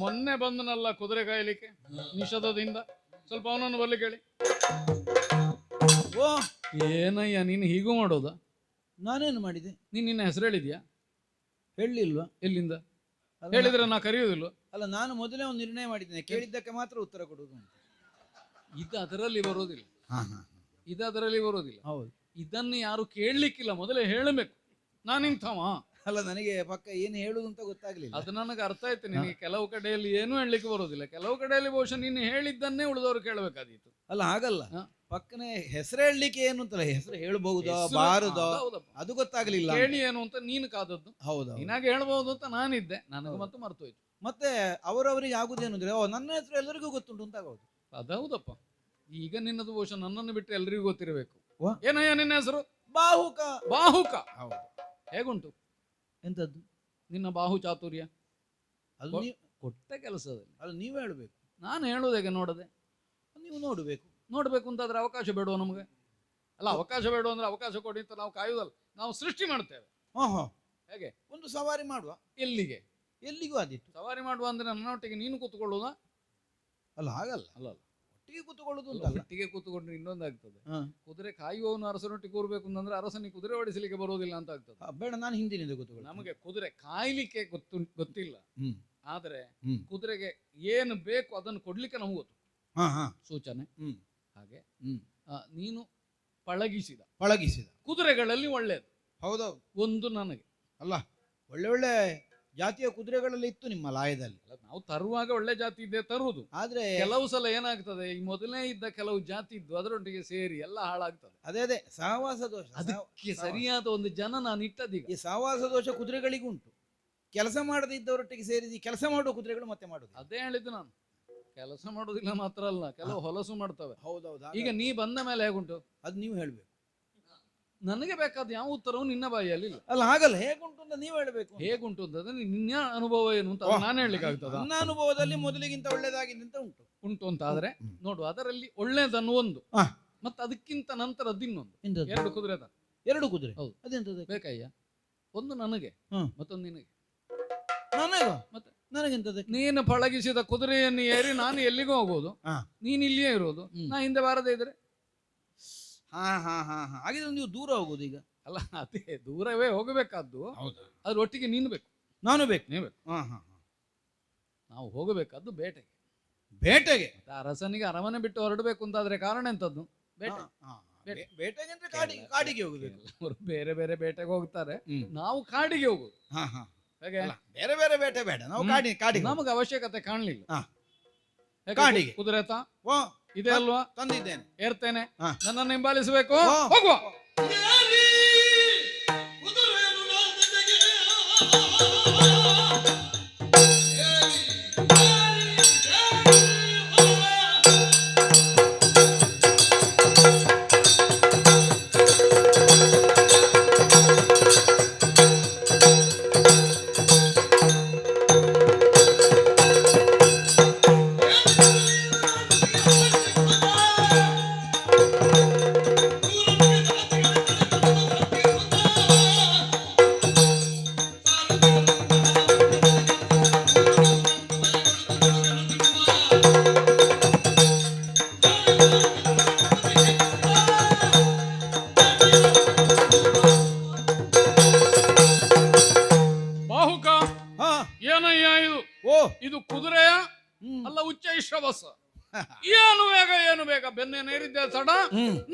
ಮೊನ್ನೆ ಬಂದನಲ್ಲ ಕುದುರೆ ಕಾಯಲಿಕ್ಕೆ ನಿಷೇಧದಿಂದ. ಸ್ವಲ್ಪ ಅವನನ್ನು ಬರ್ಲಿಕ್ಕೆ ಹೇಳಿ. ಓ ಏನಯ್ಯ ನೀನು ಹೀಗೂ ಮಾಡೋದಾ? ನಾನೇನು ಮಾಡಿದೆ? ನೀನು ನಿನ್ನ ಹೆಸರು ಹೇಳಿದ್ಯಾ? ಹೇಳಲಿಲ್ವಾ ಎಲ್ಲಿಂದ? ಹೇಳಿದ್ರೆ ನಾ ಕರೆಯುವುದಿಲ್ಲ ಅಲ್ಲ ನಾನು ಮೊದಲೇ ಒಂದು ನಿರ್ಣಯ ಮಾಡಿದ್ದೇನೆ. ಕೇಳಿದ್ದಕ್ಕೆ ಮಾತ್ರ ಉತ್ತರ ಕೊಡುವುದು ಅಂತ. ಇದು ಅದರಲ್ಲಿ ಬರೋದಿಲ್ಲ. ಇದು ಅದರಲ್ಲಿ ಬರೋದಿಲ್ಲ. ಹೌದು. ಇದನ್ನು ಯಾರು ಕೇಳಲಿಕ್ಕಿಲ್ಲ. ಮೊದಲೇ ಹೇಳಬೇಕು. ನಾನಿಂಥವ. ಅಲ್ಲ ನನಗೆ ಪಕ್ಕ ಏನು ಹೇಳುದು ಅಂತ ಗೊತ್ತಾಗ್ಲಿಲ್ಲ. ಅದು ನನಗೆ ಅರ್ಥ ಆಯ್ತು. ನಿನಗೆ ಕೆಲವು ಕಡೆಯಲ್ಲಿ ಏನು ಹೇಳಲಿಕ್ಕೆ ಬರೋದಿಲ್ಲ. ಕೆಲವು ಕಡೆಯಲ್ಲಿ ಬಹುಶಃ ನೀನು ಹೇಳಿದ್ದನ್ನೇ ಉಳಿದವರು ಕೇಳಬೇಕಾದೀತು. ಅಲ್ಲ ಹಾಗಲ್ಲ. ಪಕ್ಕನೆ ಹೆಸರು ಹೇಳಲಿಕ್ಕೆ ಏನು ಅಂತಲ್ಲ ಹೆಸರು ಹೇಳಬಹುದು ಬಾರದೋ. ಅದು ಗೊತ್ತಾಗ್ಲಿಲ್ಲ ಹೇಳಿ ಏನು ಅಂತ ನೀನು ಕಾದದ್ದು. ಹೌದು ನಿನಗೆ ಹೇಳಬಹುದು ಅಂತ ನಾನಿದ್ದೆ. ನನಗೆ ಮತ್ತೆ ಮರ್ತು ಹೋಯ್ತು ಮತ್ತೆ ಅವರವರಿಗೆ ಆಗುದೇನು ಅಂದ್ರೆ ಓ ನನ್ನ ಹೆಸರು ಎಲ್ಲರಿಗೂ ಗೊತ್ತುಂಟು ಅಂತ ಆಗೋದು. ಅದೌದಪ್ಪ. ಈಗ ನಿನ್ನದು ಬಹುಶಃ ನನ್ನನ್ನು ಬಿಟ್ಟು ಎಲ್ರಿಗೂ ಗೊತ್ತಿರಬೇಕು. ಏನಯ್ಯ ನಿನ್ನ ಹೆಸರು? ಬಾಹುಕ. ಬಾಹುಕ. ಹೌದು. ಹೇಗುಂಟು? ಎಂತದ್ದು? ನಿನ್ನ ಬಾಹು ಚಾತುರ್ಯ. ಅದು ನೀವು ಕೊಟ್ಟ ಕೆಲಸದಲ್ಲಿ ಅದು. ನೀವು ಹೇಳಬೇಕು. ನಾನು ಹೇಳುವುದೇಗೆ ನೋಡದೆ? ನೀವು ನೋಡಬೇಕು. ನೋಡಬೇಕು ಅಂತಾದರೆ ಅವಕಾಶ ಬೇಡುವ ನಮಗೆ? ಅಲ್ಲ ಅವಕಾಶ ಬೇಡ ಅಂದ್ರೆ ಅವಕಾಶ ಕೊಡಿ ಅಂತ ನಾವು ಕಾಯುವುದಲ್ಲ ನಾವು ಸೃಷ್ಟಿ ಮಾಡ್ತೇವೆ. ಹಾ ಹಾ ಹೇಗೆ? ಒಂದು ಸವಾರಿ ಮಾಡುವ. ಎಲ್ಲಿಗೆ? ಎಲ್ಲಿಗೂ ಆದಿತ್ತು. ಸವಾರಿ ಮಾಡುವ ಅಂದ್ರೆ ನನ್ನೊಟ್ಟಿಗೆ ನೀನು ಕೂತ್ಕೊಳ್ಳುವುದಾ ಅಲ್ಲ ಹಾಗಲ್ಲ. ಅಲ್ಲ ಅಲ್ಲ. ಒಟ್ಟಿಗೆ ಕೂತ್ಕೊಳ್ಳೋದು ಅಲ್ಲ, ಅಂತಲ್ಲ. ಒಟ್ಟಿಗೆ ಕೂತ್ಕೊಂಡ್ರೆ ಇನ್ನೊಂದಾಗ್ತದೆ. ಕುದುರೆ ಕಾಯುವವನು ಅರಸನೊಟ್ಟಿಗೆ ಕೂರ್ಬೇಕು ಅಂತಂದ್ರೆ ಅರಸನಿಗೆ ಕುದುರೆ ಓಡಿಸಲಿಕ್ಕೆ ಬರೋದಿಲ್ಲ ಅಂತ ಆಗ್ತದೆ. ಬೇಡ ನಾನು ಹಿಂದಿನಿಂದ ಕೂತ್ಕೊಳ್ಳಿ ನಮಗೆ ಕುದುರೆ ಕಾಯ್ಲಿಕ್ಕೆ ಗೊತ್ತು ಗೊತ್ತಿಲ್ಲ. ಆದ್ರೆ. ಕುದುರೆಗೆ ಏನು ಬೇಕು ಅದನ್ನು ಕೊಡ್ಲಿಕ್ಕೆ ನಮ್ಗೆ ಗೊತ್ತು. ಸೂಚನೆ. ಹಾಗೆ. ನೀನು ಪಳಗಿಸಿದ. ಪಳಗಿಸಿದ. ಕುದುರೆಗಳಲ್ಲಿ ಒಳ್ಳೆಯದು ಹೌದೌದು. ಒಂದು ನನಗೆ. ಅಲ್ಲ ಒಳ್ಳೆ ಒಳ್ಳೆ ಜಾತಿಯ ಕುದುರೆಗಳಲ್ಲಿ ಇತ್ತು ನಿಮ್ಮ ಲಾಯದಲ್ಲಿ. ನಾವು ತರುವಾಗ ಒಳ್ಳೆ ಜಾತಿ ಇದೆ ತರುವುದು. ಆದ್ರೆ ಕೆಲವು ಸಲ ಏನಾಗ್ತದೆ ಈ ಮೊದಲನೇ ಇದ್ದ ಕೆಲವು ಜಾತಿ ಇದ್ದು ಅದರೊಟ್ಟಿಗೆ ಸೇರಿ ಎಲ್ಲ ಹಾಳಾಗ್ತದೆ. ಅದೇ ಅದೇ ಸಹವಾಸ ದೋಷ. ಅದಕ್ಕೆ ಸರಿಯಾದ ಒಂದು ಜನ ನಾನು ಇಟ್ಟದೀಗ. ಈ ಸಹವಾಸ ದೋಷ ಕುದುರೆಗಳಿಗೂ ಉಂಟು ಕೆಲಸ ಮಾಡದೇ ಇದ್ದವರೊಟ್ಟಿಗೆ ಸೇರಿಸಿ ಕೆಲಸ ಮಾಡುವ ಕುದುರೆಗಳು ಮತ್ತೆ ಮಾಡುದು ಅದೇ ಹೇಳಿದ್ದು ನಾನು. ಕೆಲಸ ಮಾಡೋದಿಲ್ಲ ಮಾತ್ರ ಅಲ್ಲ ಕೆಲವು ಹೊಲಸು ಮಾಡ್ತವೆ. ಹೌದೌದು. ಈಗ ನೀ ಬಂದ ಮೇಲೆ ಹೇಗುಂಟು? ಅದು ನೀವು ಹೇಳ್ಬೇಕು. ನನಗೆ ಬೇಕಾದ ಯಾವ ಉತ್ತರವೂ ನಿನ್ನ ಬಾಯಿಯಲ್ಲಿ ಇಲ್ಲ. ಅಲ್ಲ ಹಾಗಲ್ಲ. ಹೇಗುಂಟು ಅಂತ ನೀವು ಹೇಳಬೇಕು ಹೇಗುಂಟು ಅಂತಂದ್ರೆ ನಿನ್ನ ಅನುಭವ ಏನು ಅಂತ. ನಾನು ಹೇಳಲಿಕ್ಕೆ ಆಗ್ತದ ನನ್ನ ಅನುಭವದಲ್ಲಿ ಮೊದಲಿಗಿಂತ ಒಳ್ಳೇದಾಗಿದೆ ಅಂತ ಉಂಟು. ಉಂಟು ಅಂತ ಆದ್ರೆ. ನೋಡು ಅದರಲ್ಲಿ ಒಳ್ಳೇದನ್ನು ಒಂದು ಮತ್ತೆ ಅದಕ್ಕಿಂತ ನಂತರ ಇನ್ನೊಂದು. ಎರಡು ಕುದುರೆ ಎರಡು ಕುದುರೆ? ಹೌದು. ಅದೆಂತ ಬೇಕಯ್ಯ? ಒಂದು ನನಗೆ ಮತ್ತೊಂದು ನಿನಗೆ. ನನಗ? ಮತ್ತೆ? ನೀನು ಪಳಗಿಸಿದ ಕುದುರೆಯನ್ನು ಏರಿ ನಾನು ಎಲ್ಲಿಗೂ ಹೋಗೋದು. ನೀನು ಇಲ್ಲಿಯೇ ಇರೋದು. ನಾ ಹಿಂದೆ ಬಾರದೇ ಇದ್ರೆ? ಹಾ ಹಾ ಹಾ ಹಾ. ಹಾಗಿದ್ರೆ ನೀವು ದೂರ ಹೋಗುದು ಈಗ. ಅಲ್ಲ ಅದೇ ದೂರವೇ ಹೋಗಬೇಕಾದ್ದು. ಹೌದಾ. ಅದ್ರ ಒಟ್ಟಿಗೆ ನೀನು ಬೇಕು ನಾನು ಬೇಕು. ನೀವು ಬೇಕು ಹಾ ಹಾ ಹಾ. ನಾವು ಹೋಗಬೇಕಾದ್ದು ಬೇಟೆಗೆ. ಬೇಟೆಗೆ? ಮತ್ತೆ ಅರಸನಿಗೆ ಅರಮನೆ ಬಿಟ್ಟು ಹೊರಡಬೇಕು ಅಂತಾದ್ರೆ ಕಾರಣ ಎಂತದ್ದು? ಬೇಟೆ. ಹಾ, ಹಾ. ಬೇಟೆ. ಬೇ- ಬೇಟೆಗೆ ಅಂದ್ರೆ ಕಾಡಿ ಕಾಡಿಗೆ ಕೆಲವರು ಬೇರೆ ಬೇರೆ ಬೇಟೆಗೆ ಹೋಗ್ತಾರೆ. ಹ್ಮ್. ನಾವು ಕಾಡಿಗೆ ಹೋಗುದು. ಹಾ ಹಾ. ಹಾಗೆ? ಅಲ್ಲ, ಬೇರೆ ಬೇರೆ ಬೇಟೆ ಬೇಡ. ನಾವು ಹ್ಮ್. ಕಾಡಿ ಕಾಡಿಗೆ ನಮಗೆ ಅವಶ್ಯಕತೆ ಕಾಣಲಿಲ್ಲ. ಹಾ. ಕಾಡಿಗೆ. ಕುದುರೆ ತಾ ಓ ಇದೆ ಅಲ್ವಾ? ತಂದಿದ್ದೇನೆ. ಏರ್ತೇನೆ. ಹಾ. ನನ್ನನ್ನು ಹಿಂಬಾಲಿಸಬೇಕು? ಹಾ. ಹೋಗುವ. ಬಾಹುಕ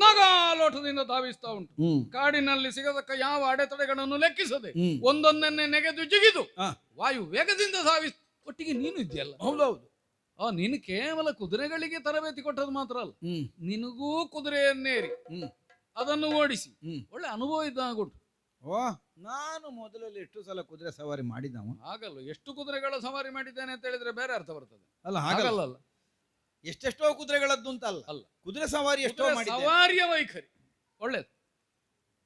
ನಗಾಲೋಟದಿಂದ ಧಾವಿಸ್ತಾ ಉಂಟು. ಕಾಡಿನಲ್ಲಿ ಸಿಗತಕ್ಕ ಯಾವ ಅಡೆತಡೆಗಳನ್ನು ಲೆಕ್ಕಿಸದೆ ಒಂದೊಂದನ್ನೇ ನೆಗೆದು ಜಿಗಿದು ವಾಯು ವೇಗದಿಂದ ಧಾವಿಸ್ ಒಟ್ಟಿಗೆ ನೀನು ಇದೆಯಲ್ಲ ಹೌದೌದು. ಆ ನೀನು ಕೇವಲ ಕುದುರೆಗಳಿಗೆ ತರಬೇತಿ ಕೊಟ್ಟದ್ದು ಮಾತ್ರ ಅಲ್ಲ. ನಿನಗೂ ಕುದುರೆಯನ್ನೇರಿ. ಅದನ್ನು ಓಡಿಸಿ. ಒಳ್ಳೆ ಅನುಭವ ಇದ್ದಾಗುಂಟು ಓ ನಾನು ಮೊದಲಲ್ಲಿ ಎಷ್ಟು ಸಲ ಕುದುರೆ ಸವಾರಿ ಮಾಡಿದವ ಆಗಲ್ಲ ಎಷ್ಟು ಕುದುರೆಗಳ ಸವಾರಿ ಮಾಡಿದ್ದೇನೆ ಅಂತ ಹೇಳಿದ್ರೆ ಬೇರೆ ಅರ್ಥ ಬರ್ತದೆ. ಅಲ್ಲ ಹಾಗಲ್ಲ. ಎಷ್ಟೆಷ್ಟೋ ಕುದುರೆಗಳದ್ದು ಅಂತ ಅಲ್ಲ. ಅಲ್ಲ. ಕುದುರೆ ಸವಾರಿ ಎಷ್ಟೋ ಸವಾರಿಯ ವೈಖರಿ. ಒಳ್ಳೇದು.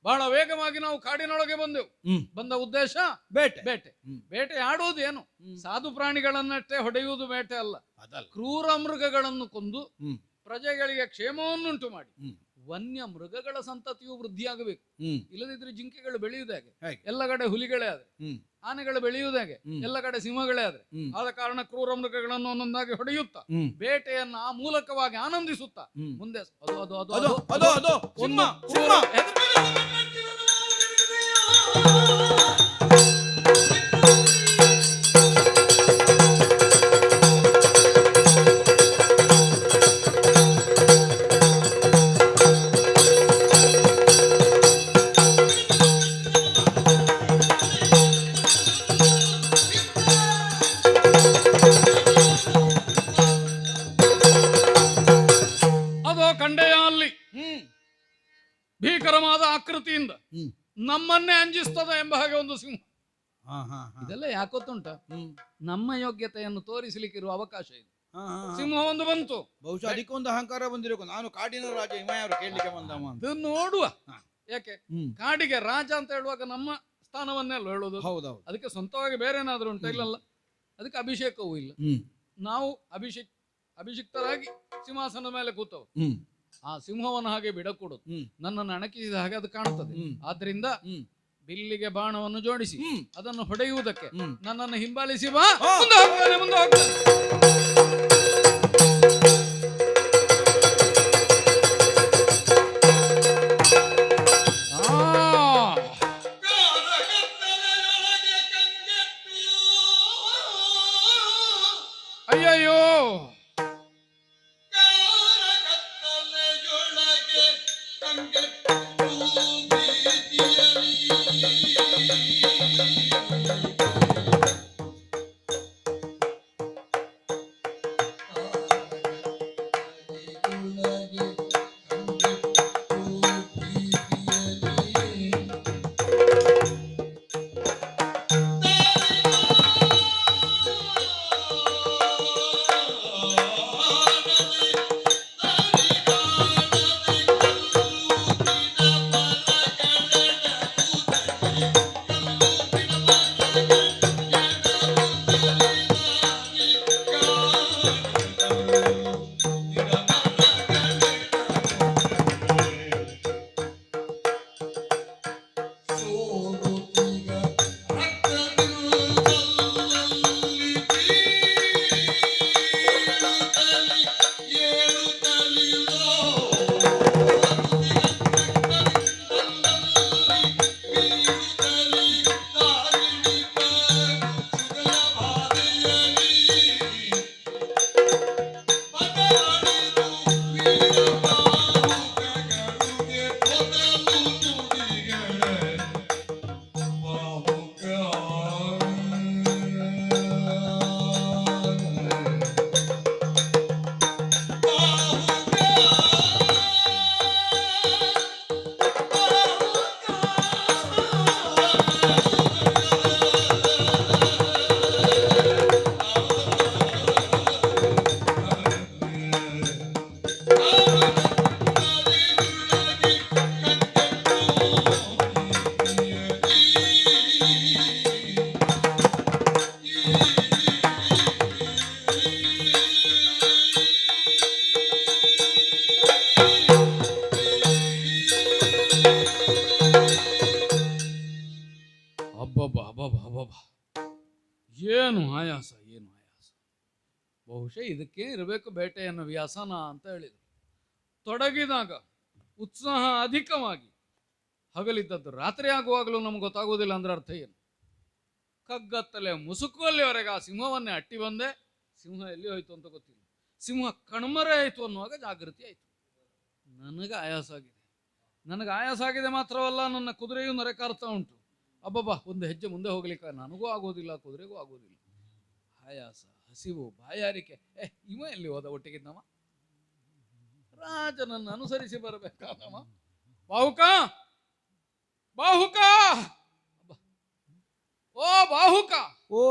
ಬಹಳ ವೇಗವಾಗಿ ನಾವು ಕಾಡಿನೊಳಗೆ ಬಂದೆವು. ಹ್ಮ್. ಬಂದ ಉದ್ದೇಶ ಬೇಟೆ. ಬೇಟೆ. ಹ್ಮ್. ಬೇಟೆ ಆಡುವುದೇನು ಏನು? ಸಾಧು ಪ್ರಾಣಿಗಳನ್ನಷ್ಟೇ ಹೊಡೆಯುವುದು ಬೇಟೆ ಅಲ್ಲ. ಅದಲ್ಲ. ಕ್ರೂರ ಮೃಗಗಳನ್ನು ಕೊಂದು ಹ್ಮ್. ಪ್ರಜೆಗಳಿಗೆ ಕ್ಷೇಮವನ್ನುಂಟು ಮಾಡಿ. ಹ್ಮ್. ವನ್ಯ ಮೃಗಗಳ ಸಂತತಿಯು ವೃದ್ಧಿಯಾಗಬೇಕು. ಇಲ್ಲದಿದ್ರೆ ಜಿಂಕೆಗಳು ಬೆಳೆಯುವುದಾಗೆ? ಎಲ್ಲ ಕಡೆ ಹುಲಿಗಳೇ ಆದ್ರೆ. ಹ್ಮ್. ಆನೆಗಳು ಬೆಳೆಯುವುದಾಗೆ ಎಲ್ಲ ಕಡೆ ಸಿಂಹಗಳೇ ಆದ್ರೆ. ಆದ ಕಾರಣ ಕ್ರೂರ ಮೃಗಗಳನ್ನು ಒಂದೊಂದಾಗಿ ಹೊಡೆಯುತ್ತಾ. ಬೇಟೆಯನ್ನು ಆ ಮೂಲಕವಾಗಿ ಆನಂದಿಸುತ್ತಾ. ಮುಂದೆ ಅದು ಅದು ಅದು ಅದು ಅದು. ಅದು ಅದು. ಸಿಂಹ ಒಂದು ಸಿಂಹ. ಅದು ನಮ್ಮನ್ನೇ ಎಂಬ ಹಾಗೆ ಒಂದು ಸಿಂಹ. ಇದೆಲ್ಲ ಯಾಕೊತ್ತುಂಟ ನಮ್ಮ ಯೋಗ್ಯತೆಯನ್ನು ತೋರಿಸಲಿಕ್ಕಿರುವ ಅವಕಾಶ ಇದೆ. ಸಿಂಹ ಒಂದು ಬಂತು. ಬಹುಶಃ ಅದಕ್ಕೊಂದು ಅಹಂಕಾರ ಬಂದಿರಬೇಕು. ನಾನು ಕಾಡಿನ ರಾಜ ಹಿಮಾಯವರು ಕೇಳಲಿಕ್ಕೆ ಬಂದ ನೋಡುವ. ಯಾಕೆ? ಕಾಡಿಗೆ ರಾಜ ಅಂತ ಹೇಳುವಾಗ ನಮ್ಮ ಸ್ಥಾನವನ್ನೆಲ್ಲ ಹೇಳೋದು ಹೌದೌದು. ಅದಕ್ಕೆ ಸ್ವಂತವಾಗಿ ಬೇರೆ ಏನಾದ್ರೂ ಉಂಟು ಇಲ್ಲಲ್ಲ? ಅದಕ್ಕೆ ಅಭಿಷೇಕವೂ ಇಲ್ಲ. ನಾವು ಅಭಿಷೇಕ್ ಅಭಿಷಿಕ್ತರಾಗಿ ಸಿಂಹಾಸನದ ಮೇಲೆ ಕೂತವು. ಆ ಸಿಂಹವನ್ನು ಹಾಗೆ ಬಿಡಕೂಡದು. ಹ್ಮ್. ನನ್ನನ್ನು ಅಣಕಿಸಿದ ಹಾಗೆ ಅದು ಕಾಣುತ್ತದೆ. ಆದ್ರಿಂದ ಬಿಲ್ಲಿಗೆ ಬಾಣವನ್ನು ಜೋಡಿಸಿ ಅದನ್ನು ಹೊಡೆಯುವುದಕ್ಕೆ ನನ್ನನ್ನು ಹಿಂಬಾಲಿಸಿ ಬಾ. ಮುಂದೆ ಹೋಗ್ತಾನೆ ಮುಂದೆ ಹೋಗ್ತಾನೆ. ಏನು ಆಯಾಸ ಏನು ಆಯಾಸ. ಬಹುಶಃ ಇದಕ್ಕೆ ಇರಬೇಕು ಬೇಟೆಯನ್ನು ವ್ಯಾಸನ ಅಂತ ಹೇಳಿದರು. ತೊಡಗಿದಾಗ ಉತ್ಸಾಹ ಅಧಿಕವಾಗಿ ಹಗಲಿದ್ದದ್ದು ರಾತ್ರಿ ಆಗುವಾಗಲೂ ನಮ್ಗೆ ಗೊತ್ತಾಗೋದಿಲ್ಲ ಅಂದ್ರೆ ಅರ್ಥ ಏನು? ಕಗ್ಗತ್ತಲೆ ಮುಸುಕುವಲ್ಲಿವರೆಗೆ ಆ ಸಿಂಹವನ್ನೇ ಅಟ್ಟಿ ಬಂದೆ. ಸಿಂಹ ಎಲ್ಲಿ ಹೋಯ್ತು ಅಂತ ಗೊತ್ತಿಲ್ಲ. ಸಿಂಹ ಕಣ್ಮರೆ ಆಯಿತು ಅನ್ನುವಾಗ ಜಾಗೃತಿ ಆಯಿತು. ನನಗೆ ಆಯಾಸ ಆಗಿದೆ. ನನಗೆ ಆಯಾಸ ಆಗಿದೆ ಮಾತ್ರವಲ್ಲ, ನನ್ನ ಕುದುರೆಯೂ ನರೆಕಾರ್ತಾ ಉಂಟು. ಅಬ್ಬಬ್ಬಾ ಒಂದು ಹೆಜ್ಜೆ ಮುಂದೆ ಹೋಗ್ಲಿಕ್ಕೆ ನನಗೂ ಆಗೋದಿಲ್ಲ ಕುದುರೆಗೂ ಆಗೋದಿಲ್ಲ. ಆಯಾಸ ಹಸಿವು ಬಾಯಾರಿಕೆ. ಏ ಇವ ಎಲ್ಲಿ ಹೋದ ಒಟ್ಟಿಗಿದ್ದವ? ರಾಜನನ್ನು ಅನುಸರಿಸಿ ಬರಬೇಕಾದವ? ಬಾಹುಕ! ಬಾಹುಕ. ಓ ಬಾಹುಕ! ಓ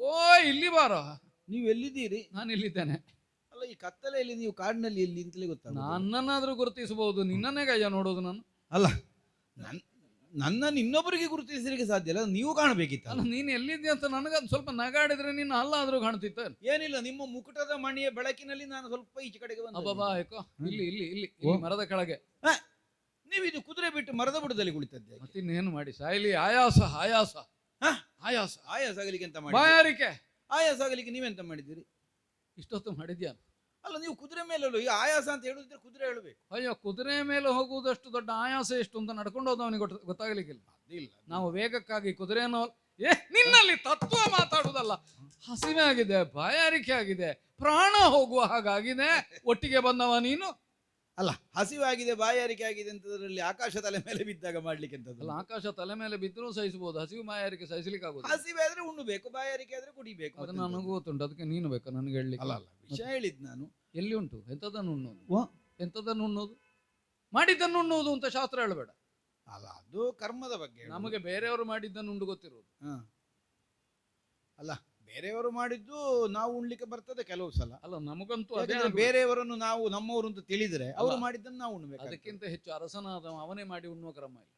ಓ ಇಲ್ಲಿ ಬಾರ. ನೀವು ಎಲ್ಲಿದ್ದೀರಿ? ನಾನು ಎಲ್ಲಿದ್ದೇನೆ ಅಲ್ಲ ಈ ಕತ್ತಲೆಯಲ್ಲಿ ನೀವು ಕಾಡಿನಲ್ಲಿ ಎಲ್ಲಿ ಅಂತಲೇ ಗೊತ್ತಾಗ ನನ್ನನ್ನಾದ್ರೂ ಗುರುತಿಸಬಹುದು ನಿನ್ನನ್ನೇ ಗಜ ನೋಡೋದು ನಾನು. ಅಲ್ಲ ನನ್ ನನ್ನನ್ನು ಇನ್ನೊಬ್ಬರಿಗೆ ಗುರುತಿಸಲಿಕ್ಕೆ ಸಾಧ್ಯ ಇಲ್ಲ ನೀವು ಕಾಣಬೇಕಿತ್ತು ಅಲ್ಲ ನೀನು ಎಲ್ಲಿದ್ದೆ ಅಂತ ನನಗದು ಸ್ವಲ್ಪ ನಗಾಡಿದ್ರೆ ನೀನು ಅಲ್ಲಾದ್ರೂ ಕಾಣ್ತಿತ್ತ ಏನಿಲ್ಲ ನಿಮ್ಮ ಮುಕುಟದ ಮಣಿಯ ಬೆಳಕಿನಲ್ಲಿ ನಾನು ಸ್ವಲ್ಪ ಈಚೆ ಕಡೆಗೆ ಅಬ್ಬಬ್ಬಾ ಬಂದ ಯಾಕೋ ಇಲ್ಲಿ ಇಲ್ಲಿ ಇಲ್ಲಿ ಇಲ್ಲಿ ಮರದ ಕೆಳಗೆ. ನೀವು ಇದು ಕುದುರೆ ಬಿಟ್ಟು ಮರದ ಬುಡದಲ್ಲಿ ಕುಳಿತದ್ದೆ ಮತ್ತಿನ್ನೇನು ಮಾಡಿ? ಸಾಯ್ಲಿ ಆಯಾಸ ಆಯಾಸ. ಹ? ಆಯಾಸ. ಆಯಾಸ ಆಗಲಿಕ್ಕೆ ಎಂತ ಮಾಡಿ ಬಾಯಾರಿಕೆ. ಆಯಾಸ ಆಗಲಿಕ್ಕೆ ನೀವೆಂತ ಮಾಡಿದ್ದೀರಿ? ಇಷ್ಟೊತ್ತು ಮಾಡಿದ್ಯಾ? ಅಲ್ಲ ನೀವು ಕುದುರೆ ಮೇಲೆ ಹೇಳು ಈ ಆಯಾಸ ಅಂತ ಹೇಳುದಿದ್ರೆ ಕುದುರೆ ಹೇಳಬೇಕು. ಅಯ್ಯೋ ಕುದುರೆ ಮೇಲೆ ಹೋಗುವುದಷ್ಟು ದೊಡ್ಡ ಆಯಾಸ ಎಷ್ಟು ಅಂತ ನಡ್ಕೊಂಡು ಹೋದವನಿಗೆ ಅವನಿಗೆ ಗೊತ್ತಾಗಲಿಕ್ಕಿಲ್ಲ. ಅದಿಲ್ಲ ನಾವು ವೇಗಕ್ಕಾಗಿ ಕುದುರೆಯನ್ನು ಏ ನಿನ್ನಲ್ಲಿ ತತ್ವ ಮಾತಾಡುದಲ್ಲ ಹಸಿವೆ ಆಗಿದೆ ಬಾಯಾರಿಕೆ ಆಗಿದೆ ಪ್ರಾಣ ಹೋಗುವ ಹಾಗಾಗಿದೆ. ಒಟ್ಟಿಗೆ ಬಂದವ ನೀನು? ಅಲ್ಲ ಹಸಿವಾಗಿದೆ ಬಾಯಾರಿಕೆ ಆಗಿದೆ ಅಂತದ್ರಲ್ಲಿ ಆಕಾಶ ತಲೆ ಮೇಲೆ ಬಿದ್ದಾಗ ಮಾಡ್ಲಿಕ್ಕೆ ಅಲ್ಲ ಎಂತದ್ದು ಆಕಾಶ ತಲೆ ಮೇಲೆ ಬಿದ್ದರೂ ಸಹಿಸಬಹುದು ಹಸಿವು ಬಾಯಾರಿಕೆ ಸಹಿಸಲಿಕ್ಕೆ ಆಗುದು ಹಸಿವೆ ಆದ್ರೆ ಉಣ್ಣಬೇಕು ಬಾಯಾರಿಕೆ ಆದ್ರೆ ಕುಡಿಬೇಕು ಅದು ನನಗೆ ನನಗೂ ಗೊತ್ತುಂಟು ಅದಕ್ಕೆ ನೀನು ಬೇಕು ನನಗೆ ಹೇಳಲಿಕ್ಕೆ. ಅಲ್ಲ ಅಲ್ಲ ವಿಷಯ ಹೇಳಿದ್ ನಾನು. ಎಲ್ಲಿ ಉಂಟು? ಎಂಥದನ್ನು ಉಣ್ಣೋದು ವಾ. ಎಂಥದನ್ನು ಉಣ್ಣೋದು ಮಾಡಿದ್ದನ್ನು ಉಣ್ಣೋದು ಅಂತ ಶಾಸ್ತ್ರ ಹೇಳಬೇಡ. ಅಲ್ಲ ಅದು ಕರ್ಮದ ಬಗ್ಗೆ ಹೇಳುದು. ನಮಗೆ ಬೇರೆಯವರು ಮಾಡಿದ್ದನ್ನು ಉಂಡು ಗೊತ್ತಿರುವುದು. ಹ. ಅಲ್ಲ ಬೇರೆಯವರು ಮಾಡಿದ್ದು ನಾವು ಉಣ್ಲಿಕ್ಕೆ ಬರ್ತದೆ ಕೆಲವು ಸಲ. ಅಲ್ಲ ನಮಗಂತೂ ಅದೇ ಯಾಕಂದ್ರೆ. ಬೇರೆಯವರನ್ನು ನಾವು ನಮ್ಮವರು ಅಂತ ತಿಳಿದ್ರೆ ಅವರು ಅಲ್ಲ. ಮಾಡಿದ್ದನ್ನು ನಾವು ಉಣ್ಬೇಕು ಅದಕ್ಕಿಂತ ಹೆಚ್ಚು ಅರಸನಾದ ಅವನೇ ಮಾಡಿ ಉಣ್ಣುವ ಕ್ರಮ ಇಲ್ಲ.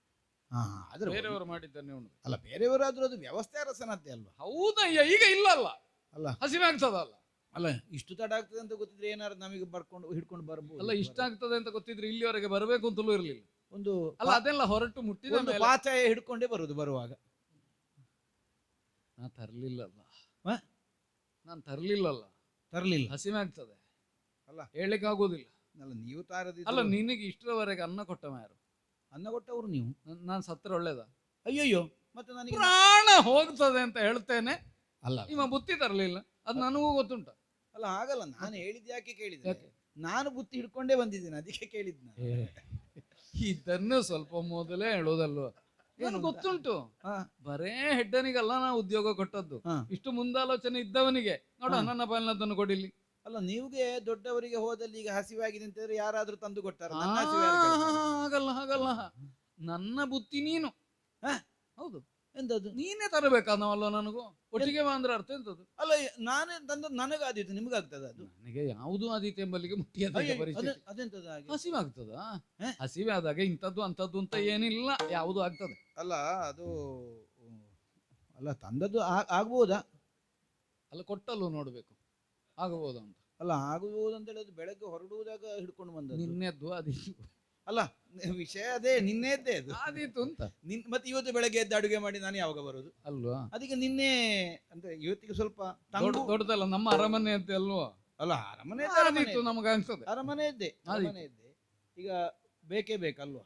ಆದ್ರೆ ಬೇರೆಯವರು ಮಾಡಿದ್ದನ್ನೇ ಉಣ್ಣು ಅಲ್ಲ ಬೇರೆಯವರಾದ್ರೂ ಅದು ವ್ಯವಸ್ಥೆ ಅರಸನದ್ದೇ ಅಲ್ವಾ? ಹೌದಯ್ಯ ಈಗ ಇಲ್ಲ ಅಲ್ಲ. ಅಲ್ಲ. ಹಸಿವೆ ಆಗ್ತದಲ್ಲ. ಅಲ್ಲ ಇಷ್ಟು ತಡ ಆಗ್ತದೆ ಅಂತ ಗೊತ್ತಿದ್ರೆ ಏನಾದ್ರು ನಮಗೆ ಬರ್ಕೊಂಡು ಹಿಡ್ಕೊಂಡು ಬರ್ಬೋದು. ಅಲ್ಲ ಇಷ್ಟ ಆಗ್ತದೆ ಅಂತ ಗೊತ್ತಿದ್ರೆ ಇಲ್ಲಿವರೆಗೆ ಬರಬೇಕು ಅಂತಲೂ ಇರಲಿಲ್ಲ. ಒಂದು ಅಲ್ಲ ಅದೆಲ್ಲ ಹೊರಟು ಮುಟ್ಟಿದ ಒಂದು ಮೇಲೆ ಪಾಚಾಯ ಹಿಡ್ಕೊಂಡೇ ಬರುದು ಬರುವಾಗ. ನಾ ತರ್ಲಿಲ್ಲಲ್ಲ? ನಾನು ತರ್ಲಿಲ್ಲಲ್ಲ. ತರಲಿಲ್ಲ. ಹಸಿವೆ ಆಗ್ತದೆ. ಅಲ್ಲ. ಹೇಳಲಿಕ್ಕೆ ಆಗೋದಿಲ್ಲ. ಅಲ್ಲ ನೀವು ತಾರದಿಲ್ಲ ಅಲ್ಲ ನಿನಗೆ ಇಷ್ಟರವರೆಗೆ ಅನ್ನ ಕೊಟ್ಟವ ಯಾರು ಅನ್ನ ಕೊಟ್ಟವರು ನೀವು? ನಾನು ಸತ್ರ ಒಳ್ಳೇದ? ಅಯ್ಯಯ್ಯೋ ಮತ್ತೆ ನನಗೆ ಪ್ರಾಣ ಹೋಗ್ತದೆ ಅಂತ ಹೇಳ್ತೇನೆ. ಅಲ್ಲ. ನಿಮ್ಮ ಬುತ್ತಿ ತರಲಿಲ್ಲ. ಅದು ನನಗೂ ಗೊತ್ತುಂಟ. ಅಲ್ಲ ಆಗಲ್ಲ ನಾನು ಹೇಳಿದ್ದು ಯಾಕೆ ಕೇಳಿದೆ? ನಾನು ಬುತ್ತಿ ಹಿಡ್ಕೊಂಡೇ ಬಂದಿದ್ದೇನೆ ಅದಕ್ಕೆ ಕೇಳಿದ್ದೆ ನಾನು. ಇದನ್ನು ಸ್ವಲ್ಪ ಮೊದಲೇ ಹೇಳೋದಲ್ವ? ಏನು ಗೊತ್ತುಂಟು. ಬರೇ ಹೆಡ್ಡನಿಗಲ್ಲ ನಾ ಉದ್ಯೋಗ ಕೊಟ್ಟದ್ದು. ಇಷ್ಟು ಮುಂದಾಲೋಚನೆ ಇದ್ದವನಿಗೆ. ನೋಡ. ನನ್ನ ಪಾಲಿನದ್ದನ್ನು ಕೊಡಿಲಿ. ಅಲ್ಲ ನೀವ್ಗೆ ದೊಡ್ಡವರಿಗೆ ಹೋದಲ್ಲಿ ಈಗ ಹಸಿವಾಗಿದೆ ಅಂತಂದ್ರೆ ಯಾರಾದ್ರೂ ತಂದು ಕೇಳ್ತಾರೆ? ಹಾಗಲ್ಲ ಹಾಗಲ್ಲ ನನ್ನ ಬುತ್ತಿ ನೀನು. ಹಾ? ಹೌದು. ಎಂತದ್ದು? ನೀನೇ ತರಬೇಕಾದವಲ್ಲ ನನಗೂ? ಒಟ್ಟಿಗೆ ಅಂದ್ರೆ ಅರ್ಥ ಎಂತದ್ದು? ಅಲ್ಲ ನಾನೇ ತಂದದ್ದು ನಿಮ್ಗೆ ನಿಮಗಾಗ್ತದ ಅದು? ನನಗೆ ಯಾವುದು ಆದೀತು ಎಂಬಲ್ಲಿಗೆ ಮುಟ್ಟಿಯದ ಅಂತ ಪರಿಸ್ಥಿತಿ. ಅದೆ- ಅದೆಂತದ್ದು ಹಾಗೆ? ಹಸಿವೆ ಆಗ್ತದ? ಹಸಿವೆ ಆದಾಗ ಇಂಥದ್ದು ಅಂತದ್ದು ಅಂತ ಏನಿಲ್ಲ ಯಾವುದು ಆಗ್ತದೆ. ಅಲ್ಲ ಅದು ಅಲ್ಲ ತಂದದ್ದು ಆಗ್ಬೋದಾ? ಅಲ್ಲ ಕೊಟ್ಟಲ್ಲೂ ನೋಡ್ಬೇಕು. ಆಗಬಹುದು ಅಂತ ಅಲ್ಲ ಆಗಬಹುದು ಅಂತ ಹೇಳಿದ್ರೆ ಬೆಳಗ್ಗೆ ಹೊರಡುವುದಾಗ ಹಿಡ್ಕೊಂಡು ಬಂದ ನಿನ್ನೆದ್ದು ಅದಿತ್ತು ಅಲ್ಲ ವಿಷಯ ಅದೇ ನಿನ್ನೆದ್ದೇ ಅದು. ಅದಿತ್ತು ಅಂತ. ನಿನ್ ಮತ್ತೆ ಇವತ್ತು ಬೆಳಗ್ಗೆ ಎದ್ದು ಅಡುಗೆ ಮಾಡಿ ನಾನು ಯಾವಾಗ ಬರೋದು? ಅಲ್ವಾ? ಅದಕ್ಕೆ ನಿನ್ನೆ ಅಂದ್ರೆ ಇವತ್ತಿಗೆ ಸ್ವಲ್ಪ ತಂಗು ದೊಡ್ಡದಲ್ಲ ನಮ್ಮ ಅರಮನೆ ಅಂತ ಅಲ್ವಾ? ಅಲ್ಲ ಅರಮನೆ ಇದ್ದೆ, ಅರಮನೆ ನಮಗೆ ಅರಮನೆ ಇದ್ದೆ ಅರಮನೆ ಇದ್ದೆ ಈಗ ಬೇಕೇ ಬೇಕಲ್ವಾ?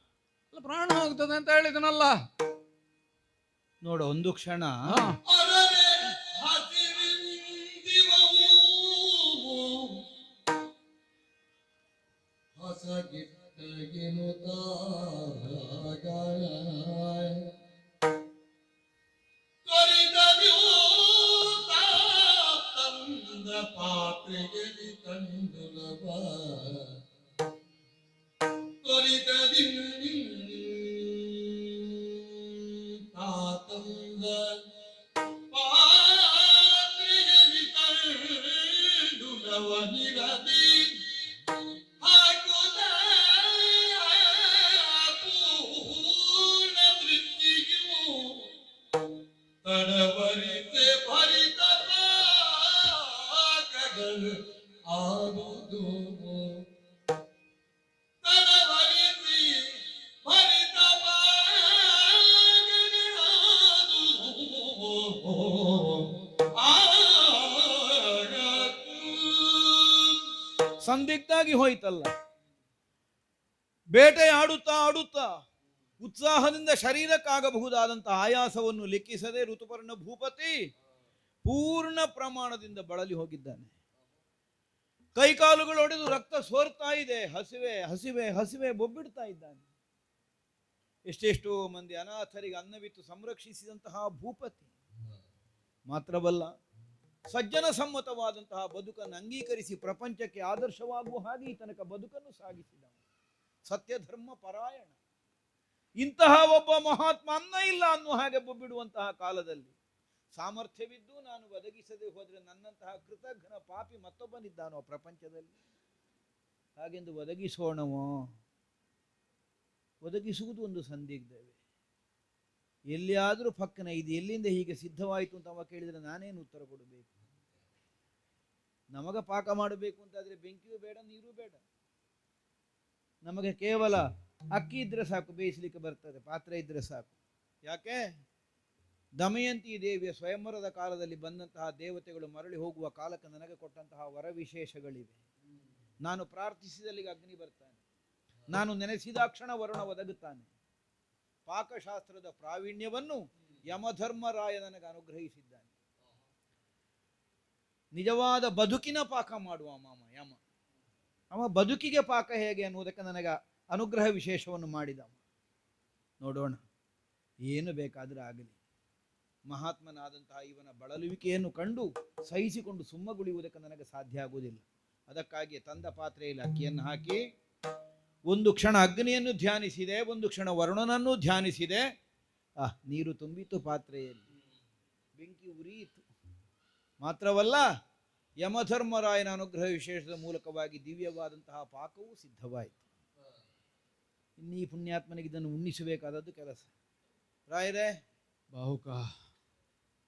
ಅಲ್ಲ ಪ್ರಾಣ ಹೋಗ್ತದೆ ಅಂತ ಹೇಳಿದನಲ್ಲ. ನೋಡು ಒಂದು ಕ್ಷಣ. ಹಾ. ಉತ್ಸಾಹದಿಂದ ಶರೀರಕ್ಕಾಗಬಹುದಾದಂತಹ ಆಯಾಸವನ್ನು ಲೆಕ್ಕಿಸದೆ ಋತುಪರ್ಣ ಭೂಪತಿ ಪೂರ್ಣ ಪ್ರಮಾಣದಿಂದ ಬಳಲಿ ಹೋಗಿದ್ದಾನೆ. ಕೈಕಾಲುಗಳು ಒಡೆದು ರಕ್ತ ಸೋರ್ತಾ ಇದೆ. ಹಸಿವೆ ಹಸಿವೆ ಹಸಿವೆ ಬೊಬ್ಬಿಡ್ತಾ ಇದ್ದಾನೆ. ಎಷ್ಟೆಷ್ಟೋ ಮಂದಿ ಅನಾಥರಿಗೆ ಅನ್ನವಿತ್ತು ಸಂರಕ್ಷಿಸಿದಂತಹ ಭೂಪತಿ. ಮಾತ್ರವಲ್ಲ, ಸಜ್ಜನ ಸಮ್ಮತವಾದಂತಹ ಬದುಕನ್ನು ಅಂಗೀಕರಿಸಿ ಪ್ರಪಂಚಕ್ಕೆ ಆದರ್ಶವಾಗುವ ಹಾಗೆ ಈ ತನಕ ಬದುಕನ್ನು ಸಾಗಿಸಿದ ಸತ್ಯ ಧರ್ಮ ಪರಾಯಣ. ಇಂತಹ ಒಬ್ಬ ಮಹಾತ್ಮ ಅನ್ನ ಇಲ್ಲ ಅನ್ನುವ ಹಾಗೆ ಬಿಡುವಂತಹ ಕಾಲದಲ್ಲಿ. ಸಾಮರ್ಥ್ಯವಿದ್ದು ನಾನು ಒದಗಿಸದೆ ಹೋದರೆ ನನ್ನಂತಹ ಕೃತಜ್ಞನ ಪಾಪಿ ಮತ್ತೊಬ್ಬನಿದ್ದಾನೋ ಪ್ರಪಂಚದಲ್ಲಿ? ಹಾಗೆಂದು ಒದಗಿಸೋಣವೋ? ಒದಗಿಸುವುದು ಒಂದು ಸಂದಿಗ್ಧವೇ. ಎಲ್ಲಿಯಾದರೂ ಪಕ್ಕನ ಇದು ಎಲ್ಲಿಂದ ಹೀಗೆ ಸಿದ್ಧವಾಯಿತು ಅಂತ ಅವ ಕೇಳಿದರೆ ನಾನೇನು ಉತ್ತರ ಕೊಡಬೇಕು? ನಮಗೆ ಪಾಕ ಮಾಡಬೇಕು ಅಂತಾದ್ರೆ ಬೆಂಕಿಯೂ ಬೇಡ, ನೀರು ಬೇಡ. ನಮಗೆ ಕೇವಲ ಅಕ್ಕಿ ಇದ್ರೆ ಸಾಕು, ಬೇಯಿಸಲಿಕ್ಕೆ ಬರ್ತದೆ, ಪಾತ್ರೆ ಇದ್ರೆ ಸಾಕು. ಯಾಕೆ? ದಮಯಂತಿ ದೇವಿಯ ಸ್ವಯಂವರದ ಕಾಲದಲ್ಲಿ ಬಂದಂತಹ ದೇವತೆಗಳು ಮರಳಿ ಹೋಗುವ ಕಾಲಕ್ಕೆ ನನಗೆ ಕೊಟ್ಟಂತಹ ವರ ವಿಶೇಷಗಳಿವೆ ನಾನು ಪ್ರಾರ್ಥಿಸಿದಲ್ಲಿಗೆ ಅಗ್ನಿ ಬರ್ತಾನೆ. ನಾನು ನೆನೆಸಿದಾಕ್ಷಣ ವರುಣ ಒದಗುತ್ತಾನೆ. ಪಾಕಶಾಸ್ತ್ರದ ಪ್ರಾವೀಣ್ಯವನ್ನು ಯಮಧರ್ಮರಾಯ ನನಗೆ ಅನುಗ್ರಹಿಸಿದ್ದಾನೆ. ನಿಜವಾದ ಬದುಕಿನ ಪಾಕ ಮಾಡುವ ಮಾಮ, ಯಮ. ಅವ ಬದುಕಿಗೆ ಪಾಕ ಹೇಗೆ ಅನ್ನುವುದಕ್ಕೆ ನನಗೆ ಅನುಗ್ರಹ ವಿಶೇಷವನ್ನು ಮಾಡಿದ ನೋಡೋಣ, ಏನು ಬೇಕಾದರೆ ಆಗಲಿ. ಮಹಾತ್ಮನಾದಂತಹ ಇವನ ಬಳಲುವಿಕೆಯನ್ನು ಕಂಡು ಸಹಿಸಿಕೊಂಡು ಸುಮ್ಮಗುಳಿಯುವುದಕ್ಕೆ ನನಗೆ ಸಾಧ್ಯ ಆಗುವುದಿಲ್ಲ. ಅದಕ್ಕಾಗಿ ತಂದ ಪಾತ್ರೆಯಲ್ಲಿ ಅಕ್ಕಿಯನ್ನು ಹಾಕಿ, ಒಂದು ಕ್ಷಣ ಅಗ್ನಿಯನ್ನು ಧ್ಯಾನಿಸಿದೆ, ಒಂದು ಕ್ಷಣ ವರುಣನನ್ನು ಧ್ಯಾನಿಸಿದೆ. ಆ, ನೀರು ತುಂಬಿತು ಪಾತ್ರೆಯಲ್ಲಿ. ಬೆಂಕಿ ಉರಿಯಿತು. ಮಾತ್ರವಲ್ಲ, ಯಮಧರ್ಮರಾಯನ ಅನುಗ್ರಹ ವಿಶೇಷದ ಮೂಲಕವಾಗಿ ದಿವ್ಯವಾದಂತಹ ಪಾಕವೂ ಸಿದ್ಧವಾಯಿತು. ಇನ್ನು ಈ ಪುಣ್ಯಾತ್ಮನಿಗೆ ಇದನ್ನು ಉಣ್ಣಿಸಬೇಕಾದದ್ದು ಕೆಲಸ. ರಾಯರೇ ಬಾಹುಕ.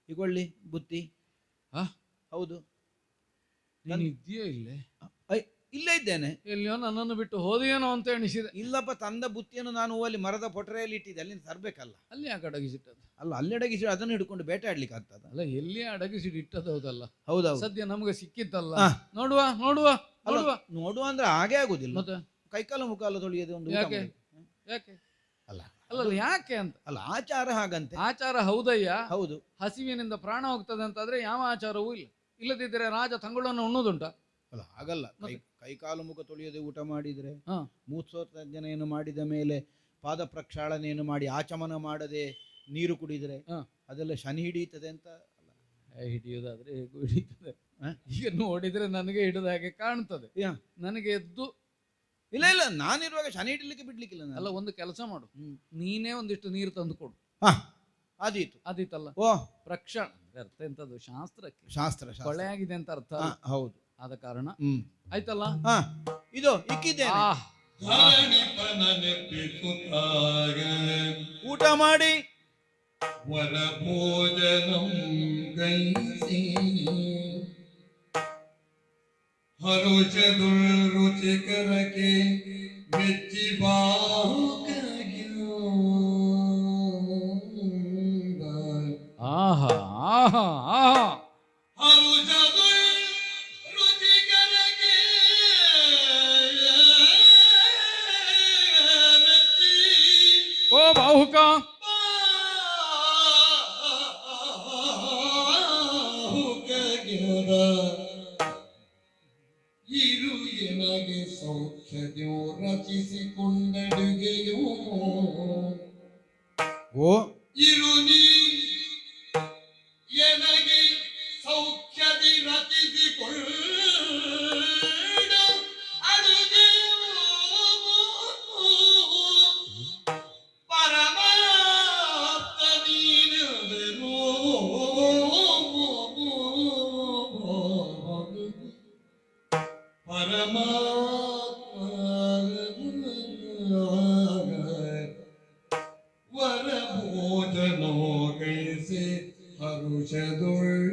ಇಗೊಳ್ಳಿ ಬುತ್ತಿ. ಹಾ ಹೌದು. ನಾನು ಇದೆಯೇ ಇಲ್ಲೇ? ಐ ಇಲ್ಲೇ ಇದ್ದೇನೆ. ಎಲ್ಲಿಯೋ ನನ್ನನ್ನು ಬಿಟ್ಟು ಹೋದೆಯೇನೋ ಅಂತ ಎಣಿಸಿದೆ. ಇಲ್ಲಪ್ಪ ತಂದ ಬುತ್ತಿಯನ್ನು ನಾನು ಅಲ್ಲಿ ಮರದ ಪೊಟರೆಯಲ್ಲಿ ಇಟ್ಟಿದ್ದೆ. ಅಲ್ಲಿಂದ ತರಬೇಕಲ್ಲ. ಅಲ್ಲಿ ಯಾಕೆ ಅಡಗಿಸಿಟ್ಟದ್ದು? ಅಲ್ಲ ಅಲ್ಲಿ ಅಡಗಿಸಿ ಅದನ್ನು ಹಿಡ್ಕೊಂಡು ಬೇಟಾಡ್ಲಿಕ್ಕೆ ಆಗ್ತದ. ಅಲ್ಲ ಎಲ್ಲಿ ಅಡಗಿಸಿಟ್ಟು ಇಟ್ಟದ್ದು ಹೌದಲ್ಲ? ಹೌದಾ ಸದ್ಯ ನಮಗೆ ಸಿಕ್ಕಿದ್ದಲ್ಲ. ನೋಡುವ ನೋಡುವ ಅಲ್ಲ ನೋಡುವ. ನೋಡುವ ಅಂದ್ರೆ ಹಾಗೆ ಆಗುದಿಲ್ಲ. ಮತ್ತೆ? ಕೈಕಾಲು ಮುಖಾಲು ತೊಳೆಯೋದು ಒಂದು ಊಟ ಯಾಕೆ? ಮಾಡಿ. ಯಾಕೆ ಅಲ್ಲ ಅಲ್ಲ ಅಲ್ಲ, ಯಾಕೆ ಅಂತ ಅಲ್ಲ ಆಚಾರ ಹಾಗಂತೆ ಆಚಾರ ಹೌದಯ್ಯ ಹೌದು ಹಸಿವಿನಿಂದ ಪ್ರಾಣ ಹೋಗ್ತದೆ ಅಂತಾದ್ರೆ ಯಾವ ಆಚಾರವೂ ಇಲ್ಲ ಇಲ್ಲದಿದ್ದರೆ ರಾಜ ತಂಗುಳನ್ನು ಉಣ್ಣುದುಂಟ ಅಲ್ಲ ಹಾಗಲ್ಲ ಕೈ? ಕೈಕಾಲು ಮುಖ ತೊಳೆಯದೆ ಊಟ ಮಾಡಿದ್ರೆ ಹಾ. ಮೂತ್ಸೋತ್ಸರ್ಜನೆಯನ್ನು ಮಾಡಿದ ಮೇಲೆ ಪಾದ ಪ್ರಕ್ಷಾಳನೆಯನ್ನು ಮಾಡಿ ಆಚಮನ ಮಾಡದೆ ನೀರು ಕುಡಿದ್ರೆ ಹಾ. ಅದೆಲ್ಲ ಶನಿ ಹಿಡಿಯುತ್ತದೆ ಅಂತ ಅಲ್ಲ. ಹಿಡಿಯುವುದಾದ್ರೆ ಹೇಗೂ ಹಿಡಿತದೆ ಆ? ಈಗ ನೋಡಿದ್ರೆ ನನಗೆ ಹಿಡಿದ ಹಾಗೆ ಕಾಣ್ತದೆ ಯಾ. ನನಗೆ ಎದ್ದು ಇಲ್ಲ ಇಲ್ಲ ನಾನಿರುವಾಗ ಶನಿ ಇಡ್ಲಿಕ್ಕೆ ಬಿಡ್ಲಿಕ್ಕಿಲ್ಲ ನಾನು. ಅಲ್ಲ ಒಂದು ಕೆಲಸ ಮಾಡು. ಹ್ಮ್. ನೀನೇ ಒಂದಿಷ್ಟು ನೀರು ತಂದು ಕೊಡು. ಹಾ ಅದೀತು ಅದಿತ್ತಲ್ಲ ಓ. ಪ್ರಕ್ಷಣ ಅರ್ಥ ಎಂತದ್ದು? ಶಾಸ್ತ್ರಕ್ಕೆ. ಶಾಸ್ತ್ರ ಶಾಸ್ತ್ರ. ಕೊಳೆ ಆಗಿದೆ ಅಂತ ಅರ್ಥ. ಹಾ, ಹೌದು. ಆದ ಕಾರಣ? ಹ್ಮ್. ಆಯ್ತಲ್ಲ? ಹಾ ಇದು ಇಕ್ಕಿದ್ದೇನೆ. ಊಟ ಮಾಡಿ. ವರ ಗೈಸಿ ಹರುಷ ದುರ್ರುಚಿಕರಕ್ಕೆ ಮೆಚ್ಚಿ ಬಾಗಿಲ್ಲ ಆಹಾ ಆಹಾ ಆಹಾ ಭೋಜನೋ ಗೈಸೆ ಹರುಷದೊಳ್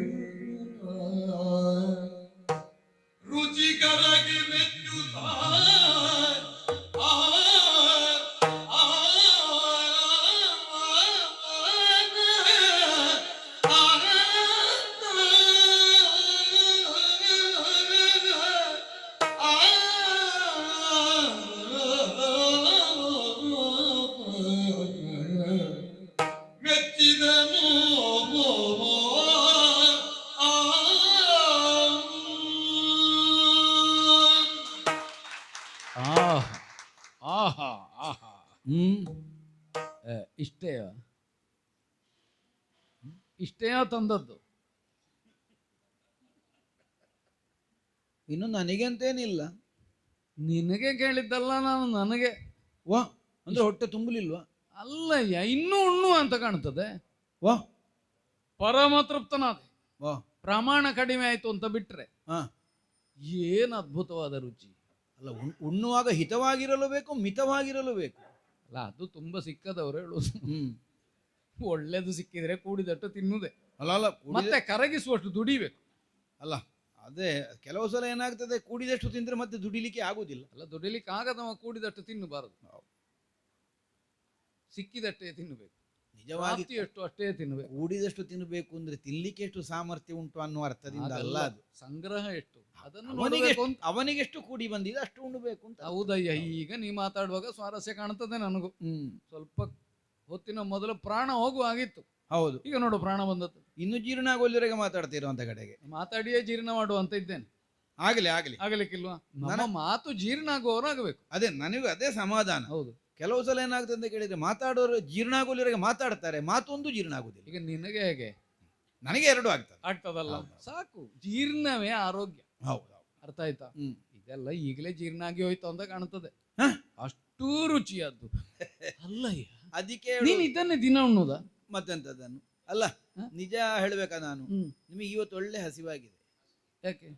ನನಗೆಂತೇನಿಲ್ಲ. ನಿನಗೆ ಕೇಳಿದ್ದಲ್ಲ ನಾನು ನನಗೆ. ವಾ ಅಂದ್ರೆ ಹೊಟ್ಟೆ ತುಂಬಲಿಲ್ವಾ? ಅಲ್ಲಯ್ಯ ಇನ್ನೂ ಉಣ್ಣು ಅಂತ ಕಾಣ್ತದೆ ವಾ. ಪರಮ ತೃಪ್ತನಾದೆ ವಾ. ಪ್ರಮಾಣ ಕಡಿಮೆ ಆಯ್ತು ಅಂತ ಬಿಟ್ರೆ ಹಾ. ಏನು ಅದ್ಭುತವಾದ ರುಚಿ. ಅಲ್ಲ ಉಣ್- ಉಣ್ಣುವಾಗ ಹಿತವಾಗಿರಲು ಬೇಕು ಮಿತವಾಗಿರಲು ಬೇಕು. ಅಲ್ಲ ಅದು ತುಂಬಾ ಸಿಕ್ಕದವರು ಹೇಳೋದು ಹ್ಮ್. ಒಳ್ಳೇದು ಸಿಕ್ಕಿದ್ರೆ ಕೂಡಿದಟ್ಟು ತಿನ್ನುದೆ. ಅಲ್ಲ ಅಲ್ಲ ಕೂಡಿದ- ಮತ್ತೆ ಕರಗಿಸುವಷ್ಟು ದುಡಿಬೇಕು. ಅಲ್ಲ ಅದೇ ಕೆಲವು ಸಲ ಏನಾಗ್ತದೆ ಕೂಡಿದಷ್ಟು ತಿಂದ್ರೆ ಮತ್ತೆ ದುಡಿಲಿಕ್ಕೆ ಆಗುದಿಲ್ಲ. ಅಲ್ಲ ದುಡಿಲಿಕ್ಕೆ ಆಗದವ ಕೂಡಿದಷ್ಟು ತಿನ್ನಬಾರದು. ಸಿಕ್ಕಿದಷ್ಟೇ ತಿನ್ನಬೇಕು ನಿಜವಾಗಿ ಎಷ್ಟು ಅಷ್ಟೇ ತಿನ್ನಬೇಕು ಕೂಡಿದಷ್ಟು ತಿನ್ನಬೇಕು ಅಂದ್ರೆ ತಿನ್ಲಿಕ್ಕೆ ಎಷ್ಟು ಸಾಮರ್ಥ್ಯ ಉಂಟು ಅನ್ನುವ ಅರ್ಥದಿಂದ ಅಲ್ಲ ಅದು. ಸಂಗ್ರಹ ಎಷ್ಟು? ಅದನ್ನು ಅವನಿಗೆ ಎಷ್ಟು ಕೂಡಿ ಬಂದಿದೆ ಅಷ್ಟು ಉಣ್ಬೇಕು ಅಂತ. ಹೌದಯ್ಯ ಈಗ ನೀ ಮಾತಾಡುವಾಗ ಸ್ವಾರಸ್ಯ ಕಾಣ್ತದೆ ನನಗೂ. ಹ್ಮ್. ಸ್ವಲ್ಪ ಹೊತ್ತಿನ ಮೊದಲು ಪ್ರಾಣ ಹೋಗುವ ಆಗಿತ್ತು ಹೌದು. ಈಗ ನೋಡು ಪ್ರಾಣ ಬಂದದ್ದು. ಇನ್ನು ಜೀರ್ಣ ಆಗೋಲ್ಲಿವರೆಗೆ ಮಾತಾಡ್ತಿರುವಂತ ಕಡೆಗೆ. ಮಾತಾಡಿಯೇ ಜೀರ್ಣ ಮಾಡುವಂತ ಇದ್ದೇನೆ. ಆಗಲಿ ಆಗಲಿ. ಆಗಲಿಕ್ಕಿಲ್ವಾ? ನಮ್ಮ ನನ್ನ- ಮಾತು ಜೀರ್ಣ ಆಗುವವರು ಆಗಬೇಕು. ಅದೇ ನನಗೂ ಅದೇ ಸಮಾಧಾನ. ಹೌದು. ಕೆಲವು ಸಲ ಏನಾಗ್ತದೆ ಅಂತ ಕೇಳಿದ್ರೆ ಮಾತಾಡೋರು ಜೀರ್ಣ ಆಗೋಲಿರಿಗೆ ಮಾತಾಡ್ತಾರೆ. ಮಾತೊಂದು ಜೀರ್ಣ ಆಗುದಿಲ್ಲ. ಈಗ ನಿನಗೆ ಹೇಗೆ? ನನಗೆ ಎರಡು ಆಗ್ತದೆ. ಆಗ್ತದಲ್ಲ? ಸಾಕು. ಜೀರ್ಣವೇ ಆರೋಗ್ಯ. ಹೌದು ಅರ್ಥ ಆಯ್ತಾ? ಹ್ಮ್. ಇದೆಲ್ಲ ಈಗಲೇ ಜೀರ್ಣ ಆಗಿ ಹೋಯ್ತು ಅಂತ ಕಾಣುತ್ತದೆ. ಅಷ್ಟು ಅಷ್ಟೂ ರುಚಿಯದ್ದು. ಅಲ್ಲಯ್ಯ. ಅದಕ್ಕೆ ನೀನ್ ಇದನ್ನೇ ದಿನ ಉಣ್ಣುದ? ಮತ್ತೆಂತದನ್ನು ಅಲ್ಲ ನಿಜ ಹೇಳ್ಬೇಕಾ ನಾನು? ನಿಮಗೆ ಇವತ್ತು ಒಳ್ಳೆ ಹಸಿವಾಗಿದೆ. ಯಾಕೆ?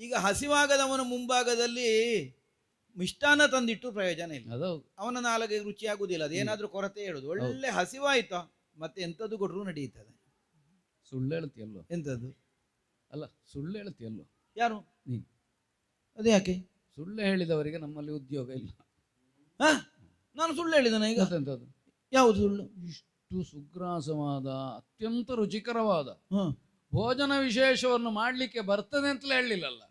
ಈಗ ಹಸಿವಾಗದವನ ಮುಂಭಾಗದಲ್ಲಿ ಮಿಷ್ಟಾನ್ನ ತಂದಿಟ್ಟು ಪ್ರಯೋಜನ ಇಲ್ಲ. ಅವನ ನಾಲ್ಗೆ ರುಚಿ ಆಗುದಿಲ್ಲ ಅದೇನಾದ್ರೂ ಕೊರತೆ ಹೇಳುದು. ಒಳ್ಳೆ ಹಸಿವಾಯ್ತಾ. ಮತ್ತೆ ಎಂತದ್ದು ಕೊಟ್ಟರು ನಡೀತದೆ ಸುಳ್ಳು ಹೇಳ್ತಿಯಲ್ಲೋ? ಎಂತದ್ದು ಅಲ್ಲ ಸುಳ್ಳು ಹೇಳ್ತಿಯಲ್ಲೋ? ಯಾರು? ನೀನು. ಅದೇ ಯಾಕೆ? ಸುಳ್ಳು ಹೇಳಿದವರಿಗೆ ನಮ್ಮಲ್ಲಿ ಉದ್ಯೋಗ ಇಲ್ಲ. ನಾನು ಸುಳ್ಳು ಹೇಳಿದನ ಈಗ? ಯಾವುದು ಸುಳ್ಳು? ಇಷ್ಟು ಸುಗ್ರಾಸವಾದ ಅತ್ಯಂತ ರುಚಿಕರವಾದ ಭೋಜನ ವಿಶೇಷವನ್ನು ಮಾಡ್ಲಿಕ್ಕೆ ಬರ್ತದೆ ಅಂತಲೇ ಹೇಳಿಲ್ಲಲ್ಲ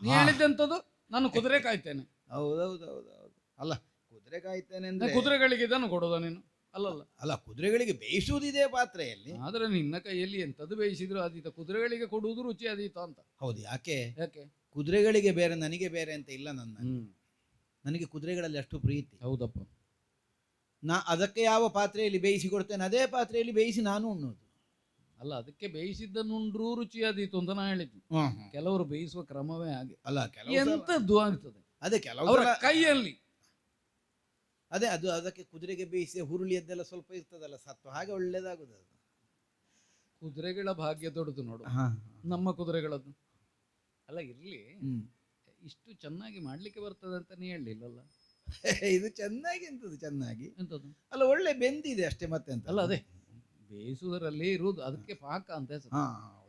ನೀ ಹೇಳಿದ್ದಂಥದ್ದು ನಾನು ಕುದುರೆ ಕಾಯ್ತೇನೆ. ಹೌದೌದೌದೌದು. ಹೌದೌದು ಅಲ್ಲ ಕುದುರೆ ಕಾಯ್ತೇನೆ ಅಂದ್ರೆ ಕುದುರೆಗಳಿಗೆ ಇದನ್ನು ಕೊಡೋದ ನೀನು. ಅಲ್ಲಲ್ಲ. ಅಲ್ಲ ಕುದುರೆಗಳಿಗೆ ಬೇಯಿಸುವುದಿದೆ ಪಾತ್ರೆಯಲ್ಲಿ. ಆದ್ರೆ ನಿನ್ನ ಕೈಯಲ್ಲಿ ಎಂಥದ್ದು ಬೇಯಿಸಿದ್ರು ಅದೀತ ಕುದುರೆಗಳಿಗೆ ಕೊಡುವುದು ರುಚಿ ಅದೀತ ಅಂತ. ಹೌದು ಯಾಕೆ? ಯಾಕೆ? ಕುದುರೆಗಳಿಗೆ ಬೇರೆ ನನಗೆ ಬೇರೆ ಅಂತ ಇಲ್ಲ ನನ್ನ. ನನಗೆ ಕುದುರೆಗಳಲ್ಲಿ ಅಷ್ಟು ಪ್ರೀತಿ. ಹೌದಪ್ಪ. ನಾ ಅದಕ್ಕೆ ಯಾವ ಪಾತ್ರೆಯಲ್ಲಿ ಬೇಯಿಸಿ ಕೊಡ್ತೇನೆ ಅದೇ ಪಾತ್ರೆಯಲ್ಲಿ ಬೇಯಿಸಿ ನಾನು ಉಣ್ಣೋದು ಅಲ್ಲ ಅದಕ್ಕೆ ಬೇಯಿಸಿದ್ದನ್ನು ಉಂಡ್ರೂ ರುಚಿ ಅದೀತು ಅಂತ ನಾ ಹೇಳಿದ್ದು. ಕೆಲವರು ಬೇಯಿಸುವ ಕ್ರಮವೇ ಹಾಗೆ. ಅಲ್ಲ ಕೆಲವು ಎಂತದ್ದು ಆಗ್ತದೆ? ಅದೇ ಕೆಲವರು ಕೈಯಲ್ಲಿ. ಅದೇ ಅದು ಅದಕ್ಕೆ ಕುದುರೆಗೆ ಬೇಯಿಸಿ ಹುರುಳಿಯದ್ದೆಲ್ಲ ಸ್ವಲ್ಪ ಇರ್ತದಲ್ಲ ಸತ್ತು ಹಾಗೆ ಒಳ್ಳೇದಾಗುದು ಅದು. ಕುದುರೆಗಳ ಭಾಗ್ಯ ದೊಡ್ಡದು ನೋಡು. ನಮ್ಮ ಕುದುರೆಗಳದ್ದು. ಅಲ್ಲ ಇರ್ಲಿ. ಇಷ್ಟು ಚೆನ್ನಾಗಿ ಮಾಡ್ಲಿಕ್ಕೆ ಬರ್ತದೆ ಅಂತ ನೀ ಹೇಳಿಲ್ಲಲ್ಲ ಇದು ಚೆನ್ನಾಗಿ ಎಂತದು ಚೆನ್ನಾಗಿ? ಎಂತದ್ದು ಅಲ್ಲ ಒಳ್ಳೆ ಬೆಂದಿದೆ ಅಷ್ಟೇ ಮತ್ತೆ ಅಂತ ಅಲ್ಲ ಅದೇ. ಬೇಯಿಸುವುದರಲ್ಲಿ ಇರುವುದು ಅದಕ್ಕೆ ಪಾಕ ಅಂತ ಹೆಸರು. ಹಾ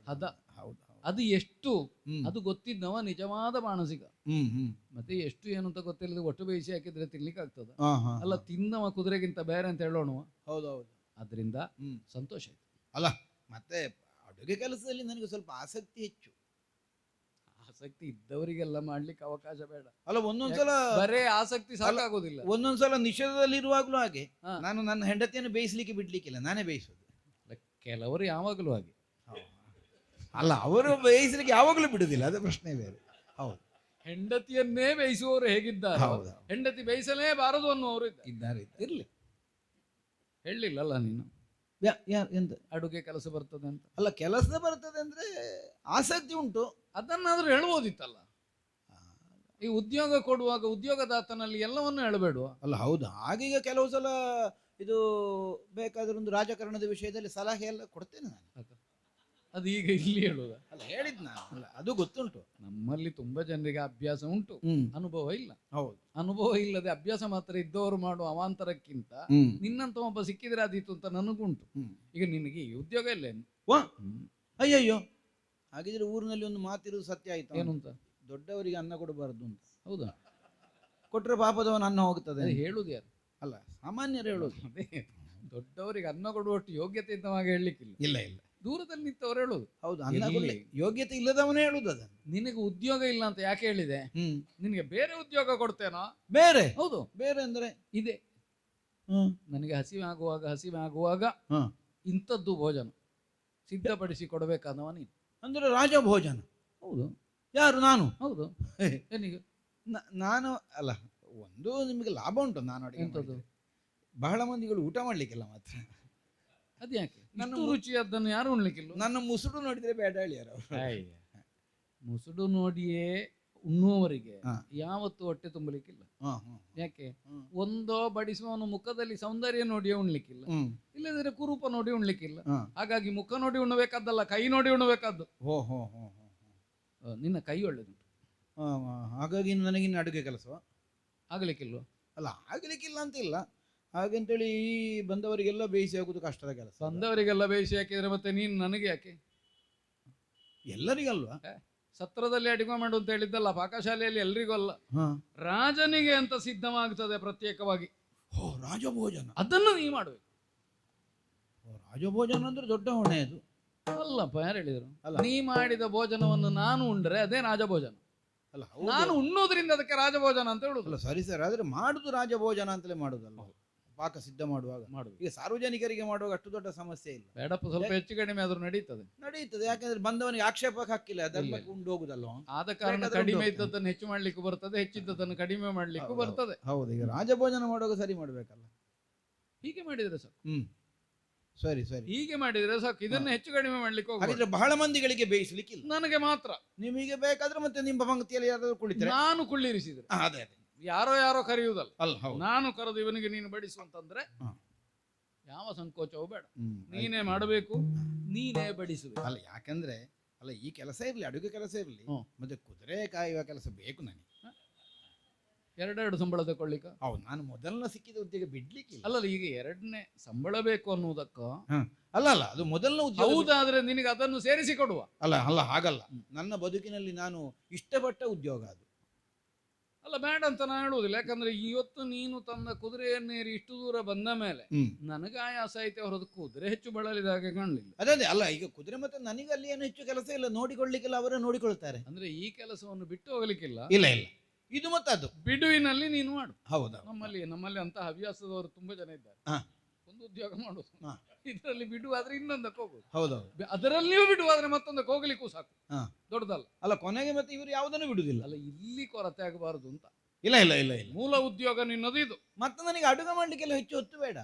ಹದ. ಹೌದು. ಅದು ಎಷ್ಟು? ಹ್ಮ್. ಅದು ಗೊತ್ತಿದ್ದವ ನಿಜವಾದ ಮಾನಸಿಕ. ಹ್ಮ್ ಹ್ಮ್. ಮತ್ತೆ ಎಷ್ಟು ಏನು ಅಂತ ಗೊತ್ತಿಲ್ಲದೆ ಒಟ್ಟು ಬೇಯಿಸಿ ಹಾಕಿದ್ರೆ ತಿನ್ಲಿಕ್ಕೆ ಆಗ್ತದ. ಹಾ ಹಾ ಅಲ್ಲ ತಿನ್ನವ ಕುದುರೆಗಿಂತ ಬೇರೆ ಅಂತ ಹೇಳೋಣ ಹೌದು ಹೌದು. ಅದರಿಂದ ಹ್ಮ್. ಸಂತೋಷ ಆಯ್ತು. ಅಲ್ಲ ಮತ್ತೆ ಅಡುಗೆ ಕೆಲಸದಲ್ಲಿ ನನಗೆ ಸ್ವಲ್ಪ ಆಸಕ್ತಿ ಹೆಚ್ಚು. ಆಸಕ್ತಿ ಇದ್ದವರಿಗೆಲ್ಲ ಮಾಡ್ಲಿಕ್ಕೆ ಅವಕಾಶ ಬೇಡ. ಅಲ್ಲ ಒಂದೊಂದ್ಸಲ ಬರೇ ಆಸಕ್ತಿ ಸಾಕಾಗೋದಿಲ್ಲ. ಒಂದೊಂದ್ಸಲ ನಿಷೇಧದಲ್ಲಿರುವಾಗ್ಲೂ ಹಾಗೆ. ನಾನು ನನ್ನ ಹೆಂಡತಿಯನ್ನು ಬೇಯಿಸ್ಲಿಕ್ಕೆ ಬಿಡ್ಲಿಕ್ಕಿಲ್ಲ ನಾನೇ ಬೇಯಿಸೋದು. ಕೆಲವರು ಯಾವಾಗಲೂ ಹಾಗೆ. ಅಲ್ಲ ಅವರು ಬೇಯಿಸ್ಲಿಕ್ಕೆ ಯಾವಾಗಲೂ ಬಿಡುದಿಲ್ಲ ಅದು ಪ್ರಶ್ನೆ ಬೇರೆ. ಹೌದು. ಹೆಂಡತಿಯನ್ನೇ ಬೇಯಿಸುವವರು ಹೇಗಿದ್ದಾರೆ? ಹೌದು. ಹೆಂಡತಿ ಬೇಯಿಸಲೇಬಾರದು ಅನ್ನುವರು ಇದ್ದಾರೆ. ಇರ್ಲಿ. ಹೇಳಲಿಲ್ಲಲ್ಲ ನೀನು. ಎಂತ? ಅಡುಗೆ ಕೆಲಸ ಬರ್ತದೆ ಅಂತ. ಅಲ್ಲ ಕೆಲಸ ಬರ್ತದೆ ಅಂದ್ರೆ ಆಸಕ್ತಿ ಉಂಟು. ಅದನ್ನಾದ್ರೂ ಹೇಳ್ಬೋದಿತ್ತಲ್ಲ? ಈ ಉದ್ಯೋಗ ಕೊಡುವಾಗ ಉದ್ಯೋಗದಾತನಲ್ಲಿ ಎಲ್ಲವನ್ನು ಹೇಳಬೇಡುವ? ಅಲ್ಲ ಹೌದು. ಹಾಗೀಗ ಕೆಲವು ಸಲ ಇದು ಬೇಕಾದ್ರೆ ಒಂದು ರಾಜಕಾರಣದ ವಿಷಯದಲ್ಲಿ ಸಲಹೆ ಎಲ್ಲ ಕೊಡ್ತೇನೆ ನಾನು. ಅದು ಈಗ ಇಲ್ಲಿ ಹೇಳುವುದ ಅಲ್ಲ ಹೇಳಿದ್ ನಾನು. ಅಲ್ಲ ಅದು ಗೊತ್ತುಂಟು. ನಮ್ಮಲ್ಲಿ ತುಂಬಾ ಜನರಿಗೆ ಅಭ್ಯಾಸ ಉಂಟು. ಹ್ಮ್. ಅನುಭವ ಇಲ್ಲ. ಹೌದು. ಅನುಭವ ಇಲ್ಲದೆ ಅಭ್ಯಾಸ ಮಾತ್ರ ಇದ್ದವರು ಮಾಡುವ ಅವಾಂತರಕ್ಕಿಂತ ಹ್ಮ್. ನಿನ್ನಂತ ಒಬ್ಬ ಸಿಕ್ಕಿದ್ರೆ ಅದಿತ್ತು ಅಂತ ನನಗುಂಟು. ಹ್ಮ್. ಈಗ ನಿನಗೆ ಈ ಉದ್ಯೋಗ ಇಲ್ಲ ಏನು? ವಾ. ಹ್ಮ್. ಅಯ್ಯಯ್ಯೋ. ಹಾಗಿದ್ರೆ ಊರಿನಲ್ಲಿ ಒಂದು ಮಾತಿರುವುದು ಸತ್ಯ ಆಯ್ತು? ಏನು ಅಂತ ದೊಡ್ಡವರಿಗೆ ಅನ್ನ ಕೊಡಬಾರ್ದು ಅಂತ. ಹೌದಾ? ಕೊಟ್ರೆ ಪಾಪದವನ ಅನ್ನ ಹೋಗ್ತದೆ ಅದು ಹೇಳುದು ಯಾರು? ಅಲ್ಲ ಸಾಮಾನ್ಯರು ಹೇಳೋದು ಅದೇ ದೊಡ್ಡವರಿಗೆ ಅನ್ನ ಕೊಡುವಷ್ಟು ಯೋಗ್ಯತೆ ಇದ್ದವಾಗ ಹೇಳಲಿಕ್ಕಿಲ್ಲ. ಇಲ್ಲ ಇಲ್ಲ. ದೂರದಲ್ಲಿ ನಿಂತವರು ಹೇಳುದು. ಹೌದು ಯೋಗ್ಯತೆ ಇಲ್ಲದವನೇ ಹೇಳುದು ಅದನ್ನು ನಿನಗೆ ಉದ್ಯೋಗ ಇಲ್ಲ ಅಂತ ಯಾಕೆ ಹೇಳಿದೆ? ಹ್ಮ್. ನಿನಗೆ ಬೇರೆ ಉದ್ಯೋಗ ಕೊಡ್ತೇನೋ? ಬೇರೆ? ಹೌದು. ಬೇರೆ ಅಂದ್ರೆ? ಇದೆ. ಹ್ಮ್. ನನಗೆ ಹಸಿವೆ ಆಗುವಾಗ ಹಸಿವೆ ಆಗುವಾಗ ಹ್ಮ್ ಇಂಥದ್ದು ಭೋಜನ. ಸಿದ್ಧಪಡಿಸಿ ಕೊಡಬೇಕಾದವ ನೀನು ಅಂದ್ರೆ ರಾಜಭೋಜನ. ಹೌದು. ಯಾರು? ನಾನು? ಹೌದು. ಏನಿಗೆ ನ- ನಾನು ಅಲ್ಲ ಒಂದು ನಿಮಗೆ ಲಾಭ ಉಂಟು ನಾನು ಅಡಿಗೆ ಎಂಥದ್ದು? ಮಾಡಿದ್ರೆ. ಬಹಳ ಮಂದಿಗಳು ಊಟ ಮಾಡ್ಲಿಕ್ಕಿಲ್ಲ ಮಾತ್ರ. ಅದ್ಯಾಕೆ? ನನ್ನ ಇಷ್ಟು ರುಚಿಯಾದ್ದನ್ನು ಯಾರು ಉಣ್ಲಿಕ್ಕಿಲ್ಲ? ನನ್ನ ಮುಸುಡು ನೋಡಿದ್ರೆ ಬೇಡ ಹೇಳಿಯಾರ ಅವರು ಮುಸುಡು ನೋಡಿಯೇ ಉಣ್ಣುವವರಿಗೆ ಹಾ. ಯಾವತ್ತು ಹೊಟ್ಟೆ ತುಂಬಲಿಕ್ಕಿಲ್ಲ. ಹಾ, ಹಾ, ಯಾಕೆ? ಹ್ಮ್. ಒಂದೋ ಬಡಿಸುವವನು ಮುಖದಲ್ಲಿ ಸೌಂದರ್ಯ ನೋಡಿಯೇ ಉಣ್ಲಿಕ್ಕಿಲ್ಲ. ಹ್ಮ್. ಇಲ್ಲದಿದ್ರೆ ಕುರೂಪ ನೋಡಿ ಉಣ್ಲಿಕ್ಕಿಲ್ಲ. ಹಾ. ಹಾಗಾಗಿ ಮುಖ ನೋಡಿ ಉಣ್ಣಬೇಕಾದ್ದಲ್ಲ ಕೈ ನೋಡಿ ಉಣ್ಣಬೇಕಾದ್ದು ಹೋ ಹೋ ಹೋ ಹೋ ಆ, ನಿನ್ನ ಕೈ ಒಳ್ಳೆದುಂಟು. ಹಾ, ಹಾ. ಹಾಗಾಗಿ ನನಗಿನ್ನ ಅಡುಗೆ ಕೆಲಸ ಆಗ್ಲಿಕ್ಕಿಲ್ವ? ಅಲ್ಲ ಆಗ್ಲಿಕ್ಕಿಲ್ಲ ಅಂತ ಇಲ್ಲ. ಹಾಗಂತೇಳಿ ಈ ಬಂದವರಿಗೆಲ್ಲ ಬೇಯಿಸಿ ಹಾಕುದು ಕಷ್ಟದ ಕೆಲಸ. ಬಂದವರಿಗೆಲ್ಲ ಬೇಯಿಸಿ ಹಾಕಿದ್ರೆ ಮತ್ತೆ ನೀನು ನನಗೆ ಯಾಕೆ? ಎಲ್ಲರಿಗಲ್ವಾ? ಸತ್ರದಲ್ಲಿ ಅಡಿಗೆ ಮಾಡು ಅಂತ ಹೇಳಿದ್ದಲ್ಲ ಪಾಕಶಾಲೆಯಲ್ಲಿ ಎಲ್ರಿಗೂ ಅಲ್ಲ. ರಾಜನಿಗೆ ಅಂತ ಸಿದ್ಧವಾಗ್ತದೆ ಪ್ರತ್ಯೇಕವಾಗಿ. ಓ ರಾಜಭೋಜನ. ಅದನ್ನು ನೀ ಮಾಡಬೇಕು ರಾಜಭೋಜನ ಅಂದ್ರೆ ದೊಡ್ಡ ಹೊಣೆ ಅದು. ಅಲ್ಲಪ್ಪ ಯಾರು ಹೇಳಿದರು? ಅಲ್ಲ. ನೀ ಮಾಡಿದ ಭೋಜನವನ್ನು ನಾನು ಉಂಡ್ರೆ ಅದೇ ರಾಜಭೋಜನ. ಅಲ್ಲ ನಾನು ಉಣ್ಣೋದ್ರಿಂದ ಅದಕ್ಕೆ ರಾಜಭೋಜನ ಅಂತ ಹೇಳುದು. ಸರಿ ಸರ್ ಆದ್ರೆ ಮಾಡುದು ರಾಜಭೋಜನ ಅಂತಲೇ ಮಾಡುದಲ್ಲ ಪಾಕ ಸಿದ್ಧ ಮಾಡುವಾಗ. ಮಾಡುದು ಈಗ ಸಾರ್ವಜನಿಕರಿಗೆ ಮಾಡುವಾಗ ಅಷ್ಟು ದೊಡ್ಡ ಸಮಸ್ಯೆ ಇಲ್ಲ. ಬೇಡಪ್ಪ ಸ್ವಲ್ಪ ಹೆಚ್ಚು ಕಡಿಮೆ ಆದ್ರೂ ನಡೀತದೆ. ನಡೀತದೆ ಯಾಕಂದ್ರೆ ಬಂದವನಿಗೆ ಆಕ್ಷೇಪಕ್ಕೆ ಹಾಕಿಲ್ಲ ಧರ್ಮಕ್ಕೆ ಉಂಡು ಹೋಗುದಲ್ವ? ಆದ ಕಾರಣ ಕಡಿಮೆ ಇದ್ದದನ್ನು ಹೆಚ್ಚು ಮಾಡ್ಲಿಕ್ಕೆ ಬರ್ತದೆ ಹೆಚ್ಚಿದ್ದದನ್ನು ಕಡಿಮೆ ಮಾಡ್ಲಿಕ್ಕೂ ಬರ್ತದೆ. ಹೌದು ಈಗ ರಾಜಭೋಜನ ಮಾಡುವಾಗ ಸರಿ ಮಾಡ್ಬೇಕಲ್ಲ. ಹೀಗೆ ಮಾಡಿದ್ರೆ ಸರ್ ಹ್ಮ್. ಸರಿ ಸರಿ. ಹೀಗೆ ಮಾಡಿದ್ರೆ ಸಾಕು. ಇದನ್ನ ಹೆಚ್ಚು ಕಡಿಮೆ ಮಾಡ್ಲಿಕ್ಕೆ. ಹಾಗಿದ್ರೆ ಬಹಳ ಮಂದಿಗಳಿಗೆ ಬೇಯಿಸ್ಲಿಕ್ಕಿಲ್ಲ. ನನಗೆ ಮಾತ್ರ. ನಿಮಗೆ ಬೇಕಾದ್ರೆ ಮತ್ತೆ ನಿಮ್ಮ ಪಂಕ್ತಿಯಲ್ಲಿ ಯಾರಾದ್ರೂ ಕುಳಿತಾರೆ? ನಾನು ಕುಳ್ಳಿರಿಸಿದ್ರೆ. ಅದೇ ಅದೇ. ಯಾರೋ ಯಾರೋ ಕರೆಯುವುದಲ್ಲ. ಅಲ್ಲ ಹೌದು. ನಾನು ಕರೆದು ಇವನಿಗೆ ನೀನು ಬಡಿಸು ಅಂತಂದ್ರೆ ಹಾ. ಯಾವ ಸಂಕೋಚವೂ ಬೇಡ. ಹ್ಮ್, ನೀನೇ ಮಾಡಬೇಕು ನೀನೇ ಬಡಿಸಬೇಕು. ಅಲ್ಲ ಯಾಕಂದ್ರೆ ಅಲ್ಲ ಈ ಕೆಲಸ ಇರ್ಲಿ ಅಡುಗೆ ಕೆಲಸ ಇರ್ಲಿ ಹ್ಮ್. ಮತ್ತೆ ಕುದುರೆ ಕಾಯುವ ಕೆಲಸ ಬೇಕು ನನಗೆ. ಎರಡೆರಡು ಸಂಬಳ ತಗೊಳ್ಳಿಕ್ಕ ಹೌದು ನಾನು ಮೊದಲನೇ ಸಿಕ್ಕಿದ ಉದ್ಯೋಗ ಬಿಡ್ಲಿಕ್ಕಿಲ್ಲ. ಅಲ್ಲ ಈಗ ಎರಡನೇ ಸಂಬಳ ಬೇಕು ಅನ್ನುವುದಕ್ಕ? ಅಲ್ಲ ಅಲ್ಲ ಅದು ಮೊದಲನ ಉದ್ಯೋಗ. ಬಿಡ್- ಹೌದಾದ್ರೆ ನಿನಗೆ ಅದನ್ನು ಸೇರಿಸಿ ಕೊಡುವ. ಅಲ್ಲ ಅಲ್ಲ ಹಾಗಲ್ಲ. ನನ್ನ ಬದುಕಿನಲ್ಲಿ ನಾನು ಇಷ್ಟಪಟ್ಟ ಉದ್ಯೋಗ ಅದು. ಅಲ್ಲ ಬೇಡ ಅಂತ ನಾನು ಹೇಳುವುದಿಲ್ಲ ಯಾಕಂದ್ರೆ ಇವತ್ತು ನೀನು ತನ್ನ ಕುದುರೆಯನ್ನೇರಿ ಇಷ್ಟು ದೂರ ಬಂದ ಮೇಲೆ ನನಗೆ ಆಯಾಸ ಐತೆ ಹೊರದು ಕುದುರೆ ಹೆಚ್ಚು ಬಳಲಿದ ಹಾಗೆ ಕಾಣಲಿಲ್ಲ. ಅದೇ ಅದೇ ಅಲ್ಲ ಈಗ ಕುದುರೆ ಮತ್ತೆ ನನಗೆ ಅಲ್ಲಿ ಏನು ಹೆಚ್ಚು ಕೆಲಸ ಇಲ್ಲ ನೋಡಿಕೊಳ್ಳಿಕ್ಕೆಲ್ಲ ಅವರೇ ನೋಡಿಕೊಳ್ತಾರೆ. ಅಂದ್ರೆ ಈ ಕೆಲಸವನ್ನು ಬಿಟ್ಟು ಹೋಗ್ಲಿಕ್ಕಿಲ್ಲ. ಇಲ್ಲ ಇಲ್ಲ. ಇದು ಮತ್ತೆ ಅದು ಬಿಡುವಿನಲ್ಲಿ ನೀನು ಮಾಡು. ಹೌದಾ ನಮ್ಮಲ್ಲಿ ನಮ್ಮಲ್ಲಿ ಅಂತ ಹವ್ಯಾಸದವರು ತುಂಬಾ ಜನ ಇದ್ದಾರೆ. ಉದ್ಯೋಗ ಮಾಡೋದು. ಇದರಲ್ಲಿ ಬಿಡುವಾದ್ರೆ ಇನ್ನೊಂದಕ್ಕೆ ಹೋಗುದು. ಹೌದೌದು. ಅದರಲ್ಲಿಯೂ ಬಿಡುವಾದ್ರೆ ಮತ್ತೊಂದಕ್ಕೆ ಹೋಗ್ಲಿಕ್ಕೂ ಸಾಕು. ಹಾ. ದೊಡ್ಡದಲ್ಲ. ಅಲ್ಲ ಕೊನೆಗೆ ಮತ್ತೆ ಇವರು ಯಾವುದನ್ನು ಬಿಡುದಿಲ್ಲ ಅಲ್ಲ ಇಲ್ಲಿ ಕೊರತೆ ಆಗಬಾರದು ಅಂತ. ಇಲ್ಲ ಇಲ್ಲ ಇಲ್ಲ ಇಲ್ಲ. ಮೂಲ ಉದ್ಯೋಗ ನಿನ್ನದು ಇದು. ಮತ್ತೆ ನನಗೆ ಅಡುಗೆ ಮಾಡ್ಲಿಕ್ಕೆಲ್ಲ ಹೆಚ್ಚು ಹೊತ್ತು ಬೇಡ.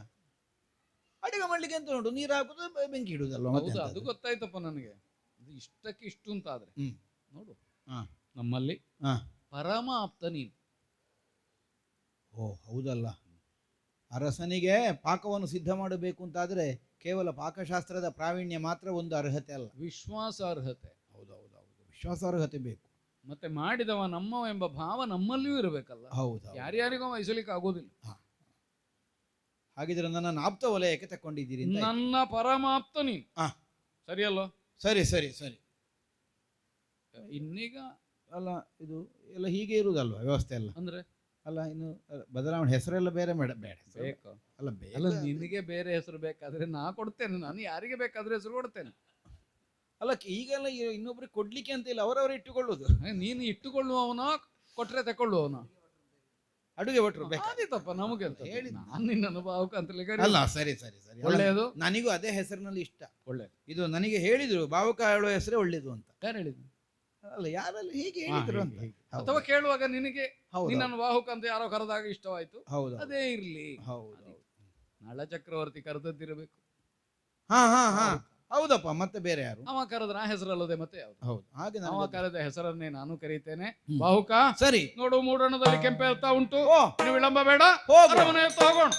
ಅಡುಗೆ ಮಾಡ್ಲಿಕ್ಕೆ ಅಂತ ನೋಡು ನೀರು ಹಾಕುದು ಬೆಂಕಿ ಇಡುದಲ್ಲ ಹೌದು ಅದು ಗೊತ್ತಾಯ್ತಪ್ಪ ನನಗೆ. ಇದು ಇಷ್ಟಕ್ಕೆ ಇಷ್ಟು ಅಂತ ಆದ್ರೆ ನೋಡು. ಹಾ. ನಮ್ಮಲ್ಲಿ ಪರಮಾಪ್ತ ನೀನು. ಓ ಹೌದಲ್ಲ. ಅರಸನಿಗೆ ಪಾಕವನ್ನು ಸಿದ್ಧ ಮಾಡಬೇಕು ಅಂತಾದ್ರೆ ಕೇವಲ ಪಾಕಶಾಸ್ತ್ರದ ಪ್ರಾವೀಣ್ಯ ಮಾತ್ರ ಒಂದು ಅರ್ಹತೆ ಅಲ್ಲ. ವಿಶ್ವಾಸಾರ್ಹತೆ. ಹೌದು ವಿಶ್ವಾಸಾರ್ಹತೆ ಬೇಕು. ಮತ್ತೆ ಮಾಡಿದವ ನಮ್ಮವ ಎಂಬ ಭಾವ ನಮ್ಮಲ್ಲಿಯೂ ಇರಬೇಕಲ್ಲ. ಹೌದು ಯಾರ್ಯಾರಿಗೂ ವಹಿಸಲಿಕ್ಕೆ ಆಗೋದಿಲ್ಲ. ಹಾಗಿದ್ರೆ ನನ್ನ ಆಪ್ತ ವಲಯಕ್ಕೆ ತಕೊಂಡಿದ್ದೀರಿ ನನ್ನ ಪರಮಾಪ್ತ ನೀನು. ಸರಿಯಲ್ಲೋ? ಸರಿ ಸರಿ ಸರಿ. ಇನ್ನೀಗ ಅಲ್ಲ ಇದು ಎಲ್ಲ ಹೀಗೆ ಇರುವುದಲ್ವ ವ್ಯವಸ್ಥೆ ಎಲ್ಲ? ಅಂದ್ರೆ? ಅಲ್ಲ ಇನ್ನು ಬದಲಾವಣೆ ಹೆಸರೆಲ್ಲ ಬೇರೆ ಬೇಡ ಬೇಡ. ಬೇಕು. ಅಲ್ಲ ಅಲ್ಲ ನಿನಗೆ ಬೇರೆ ಹೆಸರು ಬೇಕಾದ್ರೆ ನಾ ಕೊಡ್ತೇನೆ ನಾನು ಯಾರಿಗೆ ಬೇಕಾದ್ರೆ ಹೆಸರು ಕೊಡ್ತೇನೆ. ಅಲ್ಲ ಈಗೆಲ್ಲ ಇನ್ನೊಬ್ರಿಗೆ ಕೊಡ್ಲಿಕ್ಕೆ ಅಂತ ಇಲ್ಲ ಅವರವರೇ ಇಟ್ಟುಕೊಳ್ಳೋದು ನೀನು ಇಟ್ಟುಕೊಳ್ಳುವವನ ಕೊಟ್ರೆ ತಕೊಳ್ಳುವವನ? ಅಡುಗೆ ಭಟ್ರು ಬೇಕಾದಿತ್ತಪ್ಪ ನಮಗೆ ಅಂತ. ಹೇಳಿ ನಾನು ನಿನ್ನ ಭಾವುಕ ಅಂತ ಅಲ್ಲ ಸರಿ ಸರಿ ಸರಿ. ಒಳ್ಳೆಯದು? ನನಗೂ ಅದೇ ಹೆಸರಿನಲ್ಲಿ ಇಷ್ಟ. ಒಳ್ಳೆ ಇದು ನನಗೆ ಹೇಳಿದ್ರು ಭಾವುಕ ಹೇಳುವ ಹೆಸರೇ ಒಳ್ಳೇದು ಅಂತ. ಯಾರು ಹೇಳಿದ್ದು? ಅಲ್ಲ ಯಾರಲ್ಲಿ ಹೀಗೆ ಹೇಳಿದ್ರು ಅಂತ. ಹೌದು. ಅಥವಾ ಕೇಳುವಾಗ ನಿನಗೆ ಹೌದು ನಿನ್ನನ್ನು ವಾಹುಕ ಅಂತ ಯಾರೋ ಕರೆದಾಗ ಇಷ್ಟವಾಯ್ತು? ಹೌದು ಅದೇ ಇರ್ಲಿ. ಹೌದು ನಳ ಚಕ್ರವರ್ತಿ ಕರೆದದ್ದಿರಬೇಕು. ಹಾ ಹಾ ಹಾ. ಹೌದಪ್ಪ ಮತ್ತೆ ಬೇರೆ ಯಾರು? ಅವ ಕರೆದ್ರ ಹೆಸರಲ್ಲದೆ ಮತ್ತೆ ಯಾವ್ದು? ಹೌದು ಹಾಗೆ ಅವ ನನಗೆ ಕರೆದ ಹೆಸರನ್ನೇ ನಾನು ಕರೀತೇನೆ. ಹ್ಮ್. ಬಾಹುಕ ಸರಿ. ನೋಡು ಮೂಡಣದಲ್ಲಿ ಕೆಂಪೆ ಹೇಳ್ತಾ ಉಂಟು. ಓ. ವಿಳಂಬ ಬೇಡ. ಹೋಗು. ಅರಮನೆ ಎತ್ತ ಹೋಗೋಣ.